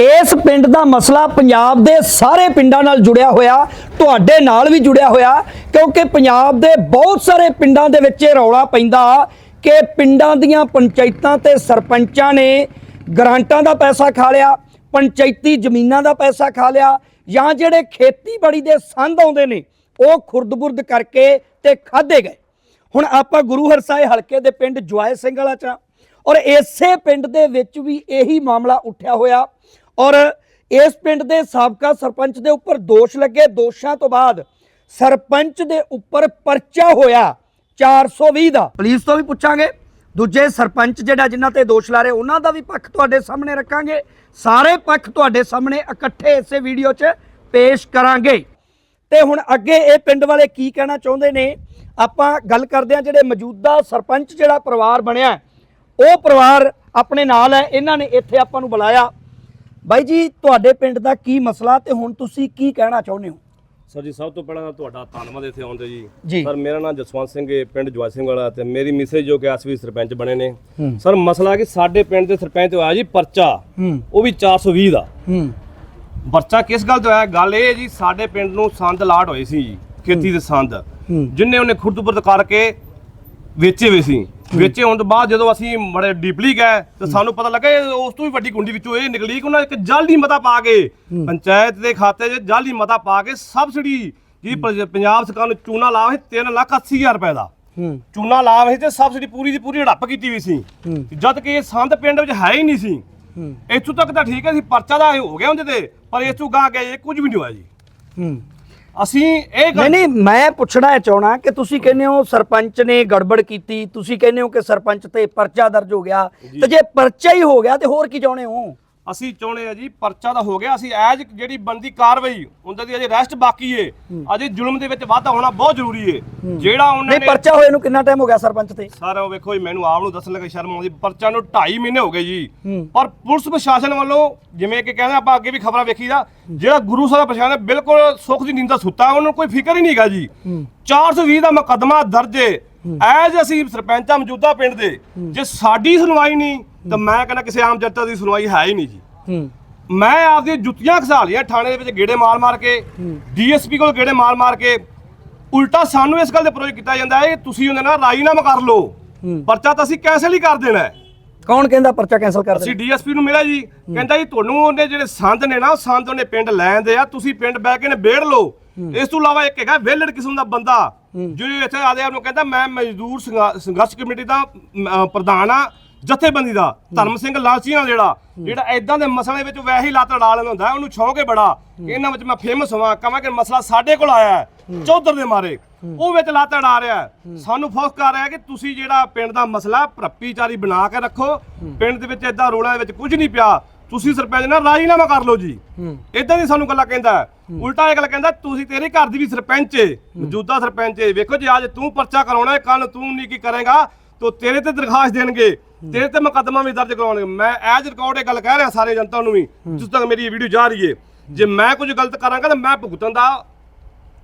ਇਸ ਪਿੰਡ ਦਾ ਮਸਲਾ ਪੰਜਾਬ ਦੇ ਸਾਰੇ ਪਿੰਡਾਂ ਨਾਲ ਜੁੜਿਆ ਹੋਇਆ, ਤੁਹਾਡੇ ਨਾਲ ਵੀ ਜੁੜਿਆ ਹੋਇਆ, ਕਿਉਂਕਿ ਪੰਜਾਬ ਦੇ ਬਹੁਤ ਸਾਰੇ ਪਿੰਡਾਂ ਦੇ ਵਿੱਚ ਇਹ ਰੌਲਾ ਪੈਂਦਾ ਕਿ ਪਿੰਡਾਂ ਦੀਆਂ ਪੰਚਾਇਤਾਂ ਤੇ ਸਰਪੰਚਾਂ ਨੇ ਗ੍ਰਾਂਟਾਂ ਦਾ ਪੈਸਾ ਖਾ ਲਿਆ, ਪੰਚਾਇਤੀ ਜ਼ਮੀਨਾਂ ਦਾ ਪੈਸਾ ਖਾ ਲਿਆ, ਜਾਂ ਜਿਹੜੇ ਖੇਤੀਬਾੜੀ ਦੇ ਸੰਦ ਆਉਂਦੇ ਨੇ, ਉਹ ਖੁਰਦ-ਬੁਰਦ ਕਰਕੇ ਤੇ ਖਾਦੇ ਗਏ। ਹੁਣ ਆਪਾਂ ਗੁਰੂ ਹਰਸਾਏ ਹਲਕੇ ਦੇ ਪਿੰਡ ਜੁਆਏ ਸਿੰਘ ਵਾਲਾ ਚ ਹਾਂ ਔਰ ਇਸੇ ਪਿੰਡ ਦੇ ਵਿੱਚ ਵੀ ਇਹੀ ਮਾਮਲਾ ਉੱਠਿਆ ਹੋਇਆ। ਔਰ ਇਸ ਪਿੰਡ ਦੇ ਸਾਬਕਾ ਸਰਪੰਚ ਦੇ ਉੱਪਰ ਦੋਸ਼ ਲੱਗੇ। ਦੋਸ਼ਾਂ ਤੋਂ ਬਾਅਦ ਸਰਪੰਚ ਦੇ ਉੱਪਰ ਪਰਚਾ ਹੋਇਆ 420 ਦਾ। ਪੁਲਿਸ ਤੋਂ ਵੀ ਪੁੱਛਾਂਗੇ। ਦੂਜੇ ਸਰਪੰਚ ਜਿਹੜਾ ਜਿਨ੍ਹਾਂ ਤੇ ਦੋਸ਼ ਲਾ ਰਹੇ, ਉਹਨਾਂ ਦਾ ਵੀ ਪੱਖ ਤੁਹਾਡੇ ਸਾਹਮਣੇ ਰੱਖਾਂਗੇ। ਸਾਰੇ ਪੱਖ ਤੁਹਾਡੇ ਸਾਹਮਣੇ ਇਕੱਠੇ ਇਸੇ ਵੀਡੀਓ 'ਚ ਪੇਸ਼ ਕਰਾਂਗੇ। ਤੇ ਹੁਣ ਅੱਗੇ ਇਹ ਪਿੰਡ ਵਾਲੇ ਕੀ ਕਹਿਣਾ ਚਾਹੁੰਦੇ ਨੇ? ਆਪਾਂ ਗੱਲ ਕਰਦੇ ਹਾਂ ਜਿਹੜੇ ਮੌਜੂਦਾ ਸਰਪੰਚ ਜਿਹੜਾ ਪਰਿਵਾਰ ਬਣਿਆ ਉਹ ਪਰਿਵਾਰ ਆਪਣੇ ਨਾਲ ਹੈ। ਇਹਨਾਂ ਨੇ ਇੱਥੇ ਆਪਾਂ ਨੂੰ ਬੁਲਾਇਆ। ਬਾਈ ਜੀ ਤੁਹਾਡੇ ਪਿੰਡ ਦਾ ਕੀ ਮਸਲਾ ਤੇ ਹੁਣ ਤੁਸੀਂ ਕੀ ਕਹਿਣਾ ਚਾਹੁੰਦੇ ਹੋ? ਸਰ ਜੀ ਸਭ ਤੋਂ ਪਹਿਲਾਂ ਤਾਂ ਤੁਹਾਡਾ ਧੰਨਵਾਦ ਇੱਥੇ ਆਉਂਦੇ ਜੀ। ਜੀ। ਸਰ ਮੇਰਾ ਨਾਮ ਜਸਵੰਤ ਸਿੰਘ ਹੈ ਪਿੰਡ ਜਵਾਈ ਸਿੰਘ ਵਾਲਾ ਤੇ ਮੇਰੀ ਮਿਸੇਜ ਜੋ ਕਿ ਐਸਵੀ ਸਰਪੰਚ ਬਣੇ ਨੇ। ਸਰ ਮਸਲਾ ਕਿ ਸਾਡੇ ਪਿੰਡ ਦੇ ਸਰਪੰਚ ਹੋਇਆ ਜੀ ਪਰਚਾ। ਉਹ ਵੀ 420 ਦਾ। ਪਰਚਾ ਕਿਸ ਗੱਲ ਤੋਂ ਹੋਇਆ ਗੱਲ ਇਹ ਹੈ ਜੀ ਸਾਡੇ ਪਿੰਡ ਨੂੰ ਸੰਦ ਲਾਟ ਹੋਏ ਸੀ ਜੀ ਖੇਤੀ ਦੇ ਸੰਦ। ਜਿੰਨੇ ਉਹਨੇ ਖੁਰਦਬਰਦ ਕਰਕੇ ਵੇਚੇ ਵੇ ਸੀ। ਵੇਚੇ ਹੋਣ ਤੋਂ ਬਾਅਦ ਜਦੋਂ ਅਸੀਂ ਬੜੇ ਡੀਪਲੀ ਗਏ ਤੇ ਸਾਨੂੰ ਪਤਾ ਲੱਗਾ ਇਹ ਉਸ ਤੋਂ ਵੀ ਵੱਡੀ ਕੁੰਡੀ ਵਿੱਚੋਂ ਇਹ ਨਿਕਲੀ ਕਿ ਉਹਨਾਂ ਇੱਕ ਜਾਲੀ ਮਤਾ ਪਾ ਕੇ ਪੰਚਾਇਤ ਦੇ ਖਾਤੇ 'ਚ ਜਾਲੀ ਮਤਾ ਪਾ ਕੇ ਸਬਸਿਡੀ ਜੀ ਪੰਜ- ਪੰਜਾਬ ਸਰਕਾਰ ਨੂੰ ਚੂਨਾ ਲਾਇਆ ਸੀ 3 ਲੱਖ 80 ਹਜ਼ਾਰ ਰੁਪਏ ਦਾ। ਹੂੰ। ਚੂਨਾ ਲਾਇਆ ਸੀ ਤੇ ਸਬਸਿਡੀ ਪੂਰੀ ਦੀ ਪੂਰੀ ਹੜੱਪ ਕੀਤੀ ਵੀ ਸੀ। ਹੂੰ। ਜਦ ਕਿ ਇਹ ਸੰਦ ਪਿੰਡ ਵਿੱਚ ਹੈ ਹੀ ਨਹੀਂ ਸੀ। ਹੂੰ। ਇੱਥੋਂ ਤੱਕ ਤਾਂ ਠੀਕ ਹੈ ਸੀ ਪਰਚਾ ਦਾ ਹੋ ਗਿਆ ਉਹਦੇ ਤੇ ਪਰ ਇਸ ਤੋਂ ਗਏ ਇਹ ਕੁਝ ਵੀ ਨਹੀਂ ਹੋਇਆ ਜੀ। ਹੂੰ। ਅਸੀਂ ਇਹ ਨਹੀਂ ਨਹੀਂ ਮੈਂ ਪੁੱਛਣਾ ਚਾਹਣਾ ਕਿ ਤੁਸੀਂ ਕਹਿੰਦੇ ਹੋ ਸਰਪੰਚ ਨੇ ਗੜਬੜ ਕੀਤੀ ਤੁਸੀਂ ਕਹਿੰਦੇ ਹੋ ਕਿ ਸਰਪੰਚ ਤੇ ਪਰਚਾ ਦਰਜ ਹੋ ਗਿਆ ਤੇ ਜੇ ਪਰਚਾ ਹੀ ਹੋ ਗਿਆ ਤੇ ਹੋਰ ਕੀ ਚਾਹੁੰਦੇ ਹੋ? ਅਸੀਂ ਚਾਹੁੰਦੇ ਆ ਜੀ ਪਰਚਾ ਦਾ ਹੋ ਗਿਆ ਅਸੀਂ ਐਜ ਜਿਹੜੀ ਬੰਦੀ ਕਾਰਵਾਈ ਉਹਨਾਂ ਦੀ ਅਜੇ ਰੈਸਟ ਬਾਕੀ ਏ। ਅਜੇ ਜ਼ੁਲਮ ਦੇ ਵਿੱਚ ਵਾਧਾ ਹੋਣਾ ਬਹੁਤ ਜ਼ਰੂਰੀ ਏ। ਜਿਹੜਾ ਉਹਨਾਂ ਨਹੀਂ ਨੇ ਪਰਚਾ ਹੋਏ ਨੂੰ ਕਿੰਨਾ ਟਾਈਮ ਹੋ ਗਿਆ ਸਰਪੰਚ ਤੇ? ਸਰ ਉਹ ਵੇਖੋ ਜੀ ਮੈਨੂੰ ਆਪ ਨੂੰ ਦੱਸਣ ਲੱਗਾ ਸ਼ਰਮ ਆਉਂਦੀ ਪਰਚਾ ਨੂੰ 2.5 ਮਹੀਨੇ ਹੋ ਗਏ ਜੀ। ਹੂੰ। ਪਰ ਪੁਲਿਸ ਪ੍ਰਸ਼ਾਸਨ ਵੱਲੋਂ ਜਿਵੇਂ ਕਿ ਕਹਿੰਦੇ ਆਪਾਂ ਅੱਗੇ ਵੀ ਖਬਰਾਂ ਵੇਖੀ ਦਾ ਜਿਹੜਾ ਗੁਰੂ ਸਾਹਿਬ ਦਾ ਪ੍ਰਸ਼ਾਸਨ ਹੈ, ਬਿਲਕੁਲ ਸੁੱਖ ਦੀ ਨੀਂਦ ਦਾ ਸੁੱਤਾ ਉਹਨਾਂ ਨੂੰ ਕੋਈ ਫਿਕਰ ਹੀ ਨਹੀਂਗਾ ਜੀ। 420 ਦਾ ਮੁਕੱਦਮਾ ਦਰਜ ਏ। ਐਜ ਅਸੀਂ ਸਰਪੰਚਾਂ ਮੌਜੂਦਾ ਪਿੰਡ ਦੇ ਜੇ ਸਾਡੀ ਸੁਣਵਾਈ ਨਹੀਂ ਤਾਂ ਮੈਂ ਕਹਿੰਦਾ ਕਿਸੇ ਆਮ ਜਨਤਾ ਦੀ ਸੁਣਵਾਈ ਹੈ ਹੀ ਨਹੀਂ ਜੀ। ਹੂੰ। ਮੈਂ ਆਪਦੀਆਂ ਜੁੱਤੀਆਂ ਖਸਾ ਲਈਆਂ ਥਾਣੇ ਦੇ ਵਿੱਚ ਗੇੜੇ ਮਾਰ ਮਾਰ ਕੇ ਡੀਐਸਪੀ ਕੋਲ ਗੇੜੇ ਮਾਰ ਮਾਰ ਕੇ। ਉਲਟਾ ਸਾਨੂੰ ਇਸ ਗੱਲ ਦੇ ਪ੍ਰੋਜ ਕੀਤਾ ਜਾਂਦਾ ਹੈ ਤੁਸੀਂ ਉਹਦੇ ਨਾਲ ਰਾਜੀਨਾਮਾ ਕਰ ਲਓ। ਪਰਚਾ ਤਾਂ ਅਸੀਂ ਕੈਂਸਲ ਹੀ ਕਰ ਦੇਣਾ ਹੈ। ਕੌਣ ਕਹਿੰਦਾ ਪਰਚਾ ਕੈਨਸਲ ਕਰ ਅਸੀਂ ਦੇ ਡੀਐਸਪੀ ਨੂੰ ਮਿਲਿਆ ਜੀ। ਕਹਿੰਦਾ ਜੀ ਤੁਹਾਨੂੰ ਉਹਨੇ ਜਿਹੜੇ ਸੰਦ ਨੇ ਨਾ ਸੰਦ ਉਹਨੇ ਪਿੰਡ ਲੈਂਦੇ ਆ ਤੁਸੀਂ ਪਿੰਡ ਬਹਿ ਕੇ ਨੇ ਬੇੜ ਲਓ। ਇਸ ਤੋਂ ਇਲਾਵਾ ਇੱਕ ਹੈਗਾ ਵੇਲੜ ਕਿਸਮ ਦਾ ਬੰਦਾ। ਜਿਹੜੇ ਇੱਥੇ ਆਦੇ ਨੂੰ ਕਹਿੰਦਾ ਮੈਂ ਮਜ਼ਦੂਰ ਸੰਘਾ- ਸੰਘਰਸ਼ ਕਮੇਟੀ ਦਾ ਪ੍ਰਧਾਨ ਆ। ਜਥੇਬੰਦੀ ਦਾ ਧਰਮ ਸਿੰਘ ਲਾਲਚੀਆਂ ਜਿਹੜਾ ਜਿਹੜਾ ਐਦਾਂ ਦੇ ਮਸਲੇ ਵਿੱਚ ਵੈਸੇ ਹੀ ਲੱਤ ਅੜਾ ਲੈਂਦਾ ਹੁੰਦਾ ਉਹਨੂੰ ਸ਼ੌਂਕ ਹੈ ਬੜਾ। ਇਹਨਾਂ ਵਿੱਚ ਮੈਂ ਫੇਮਸ ਹੋਵਾਂ ਕਹਾਂ ਕਿ ਮਸਲਾ ਸਾਡੇ ਕੋਲ ਆਇਆ ਹੈ ਚੌਧਰ ਦੇ ਮਾਰੇ। ਉਹ ਵਿੱਚ ਲੱਤ ਅੜਾ ਰਿਹਾ। ਸਾਨੂੰ ਫੋਕਸ ਕਰ ਰਿਹਾ ਕਿ ਤੁਸੀਂ ਜਿਹੜਾ ਪਿੰਡ ਦਾ ਮਸਲਾ ਭਰਪੀਚਾਰੀ ਬਣਾ ਕੇ ਰੱਖੋ। ਪਿੰਡ ਦੇ ਵਿੱਚ ਐਦਾਂ ਰੋਲਾਂ ਦੇ ਵਿੱਚ ਕੁਝ ਨਹੀਂ ਪਿਆ। ਤੁਸੀਂ ਸਰਪੰਚ ਨਾਲ ਰਾਜੀਨਾਮਾ ਕਰ ਲਓ ਜੀ। ਇਦਾਂ ਦੀ ਸਾਨੂੰ ਗੱਲਾਂ ਕਹਿੰਦਾ। ਉਲਟਾ ਇਹ ਗੱਲ ਕਹਿੰਦਾ ਤੁਸੀਂ ਤੇਰੇ ਘਰ ਦੀ ਵੀ ਸਰਪੰਚ ਏ ਮੌਜੂਦਾ ਸਰਪੰਚ ਏ। ਵੇਖੋ ਜੇ ਅੱਜ ਤੂੰ ਪਰਚਾ ਕਰਾਉਣਾ ਕੱਲ ਤੂੰ ਨਹੀਂ ਕੀ ਕਰੇਗਾ। ਤੋ ਤੇਰੇ ਤੇ ਦਰਖਾਸਤ ਦੇਣਗੇ, ਤੇਰੇ ਤੇ ਮੁਕੱਦਮਾ ਵੀ ਦਰਜ ਕਰਾਉਣਗੇ ਮੈਂ ਐਜ ਰਿਕਾਰਡ ਇਹ ਗੱਲ ਕਹਿ ਰਿਹਾ ਸਾਰੇ ਜਨਤਾ ਨੂੰ ਵੀ, ਜਿਸ ਤੱਕ ਮੇਰੀ ਇਹ ਵੀਡੀਓ ਜਾ ਰਹੀ ਏ ਜੇ ਮੈਂ ਕੁਝ ਗਲਤ ਕਰਾਂਗਾ ਤਾਂ ਮੈਂ ਭੁਗਤਣ ਦਾ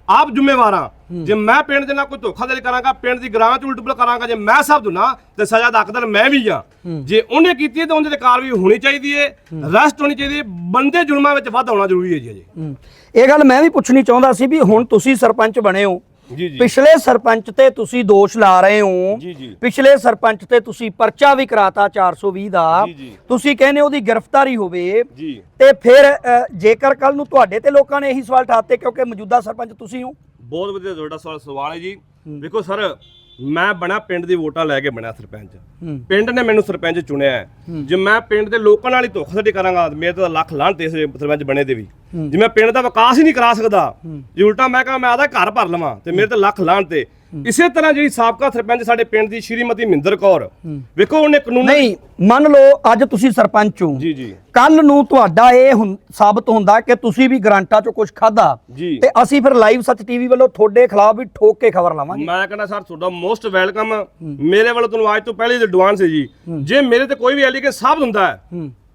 ਆਪ ਜ਼ਿੰਮੇਵਾਰ ਹਾਂ। ਜੇ ਮੈਂ ਪਿੰਡ ਦੇ ਨਾਲ ਕੋਈ ਧੋਖਾਧੜੀ ਕਰਾਂਗਾ, ਪਿੰਡ ਦੀ ਗ੍ਰਾਂ ਚ ਉਲਟ ਕਰਾਂਗਾ, ਜੇ ਮੈਂ ਸਭ ਦੁਨਾ ਤੇ ਸਜ਼ਾ ਦਾ ਹੱਕਦਾਰ ਮੈਂ ਵੀ ਆ ਜੇ ਉਹਨੇ ਕੀਤੀ ਹੈ ਤਾਂ ਉਹਦੇ ਤੇ ਕਾਰਵਾਈ ਹੋਣੀ ਚਾਹੀਦੀ ਹੈ ਰੈਸਟ ਹੋਣੀ ਚਾਹੀਦੀ ਹੈ, ਬੰਦੇ ਜ਼ੁਲਮਾਂ ਵਿੱਚ ਵਾਧਾ ਹੋਣਾ ਜ਼ਰੂਰੀ ਹੈ ਜੀ ਅਜੇ। ਇਹ ਗੱਲ ਮੈਂ ਵੀ ਪੁੱਛਣੀ ਚਾਹੁੰਦਾ ਸੀ ਵੀ ਹੁਣ ਤੁਸੀਂ ਸਰਪੰਚ ਬਣੇ ਹੋ ਪਿਛਲੇ ਸਰਪੰਚ ਤੇ ਤੁਸੀਂ ਦੋਸ਼ ਲਾ ਰਹੇ ਹੋ। ਜੀ, ਜੀ। ਪਿਛਲੇ ਸਰਪੰਚ ਤੇ ਤੁਸੀਂ ਪਰਚਾ ਵੀ ਕਰਾਤਾ 420 ਦਾ। ਤੁਸੀਂ ਕਹਿੰਦੇ ਉਹਦੀ ਗ੍ਰਿਫਤਾਰੀ ਹੋਵੇ। ਜੀ। ਤੇ ਫਿਰ ਜੇਕਰ ਕੱਲ ਨੂੰ ਤੁਹਾਡੇ ਤੇ ਲੋਕਾਂ ਨੇ ਇਹੀ ਸਵਾਲ ਠਾਤੇ ਕਿਉਂਕਿ ਮੌਜੂਦਾ ਸਰਪੰਚ ਤੁਸੀਂ ਹੋ। ਬਹੁਤ ਵਧੀਆ ਤੁਹਾਡਾ ਸਵਾਲ ਸਵਾਲ ਹੈ ਜੀ। ਵੇਖੋ ਸਰ ਮੈਂ ਬਣਾ ਪਿੰਡ ਦੀ ਵੋਟਾਂ ਲੈ ਕੇ ਬਣਿਆ ਸਰਪੰਚ। ਪਿੰਡ ਨੇ ਮੈਨੂੰ ਸਰਪੰਚ ਚੁਣਿਆ ਹੈ। ਜੇ ਮੈਂ ਪਿੰਡ ਦੇ ਲੋਕਾਂ ਨਾਲ ਹੀ ਧੋਖਾਧੜੀ ਕਰਾਂਗਾ ਮੇਰੇ ਤਾਂ ਲੱਖ ਲਾਹਣ ਤੇ ਇਸ ਸਰਪੰਚ ਬਣੇ ਦੇ ਵੀ। ਜੇ ਮੈਂ ਪਿੰਡ ਦਾ ਵਿਕਾਸ ਹੀ ਨਹੀਂ ਕਰਾ ਸਕਦਾ ਜੇ ਉਲਟਾ ਮੈਂ ਕਹਾਂ ਮੈਂ ਆਦਾ ਘਰ ਭਰ ਲਵਾਂ ਤੇ ਮੇਰੇ ਤਾਂ ਲੱਖ ਲਾਹਣ ਤੇ ਇਸੇ ਤਰ੍ਹਾਂ ਜਿਹੜੀ ਸਾਬਕਾ ਸਰਪੰਚ ਸਾਡੇ ਪਿੰਡ ਦੀ ਸ਼੍ਰੀਮਤੀ ਮਹਿੰਦਰ ਕੌਰ ਵੇਖੋ ਉਹਨੇ ਕਾਨੂੰਨ ਨਹੀਂ ਮੰਨ ਲਓ ਅੱਜ ਤੁਸੀਂ ਸਰਪੰਚ ਹੋ। ਜੀ ਜੀ। ਕੱਲ ਨੂੰ ਤੁਹਾਡਾ ਇਹ ਸਾਬਤ ਹੁੰਦਾ ਕਿ ਤੁਸੀਂ ਵੀ ਗਰੰਟਾਂ ਚੋਂ ਕੁਝ ਖਾਦਾ। ਤੇ ਅਸੀਂ ਫਿਰ ਲਾਈਵ ਸੱਚ ਟੀਵੀ ਵੱਲੋਂ ਤੁਹਾਡੇ ਖਿਲਾਫ ਵੀ ਠੋਕ ਕੇ ਖਬਰ ਲਾਵਾਂਗੇ। ਮੈਂ ਕਹਿੰਦਾ ਸਰ ਤੁਹਾਡਾ ਮੋਸਟ ਵੈਲਕਮ ਮੇਰੇ ਵੱਲੋਂ ਤੁਹਾਨੂੰ ਅੱਜ ਤੋਂ ਪਹਿਲੇ ਐਡਵਾਂਸ ਹੈ ਜੀ। ਜੇ ਮੇਰੇ ਤੇ ਕੋਈ ਵੀ ਐਲੀਗੇਸ਼ਨ ਸਾਬਤ ਹੁੰਦਾ ਹੈ।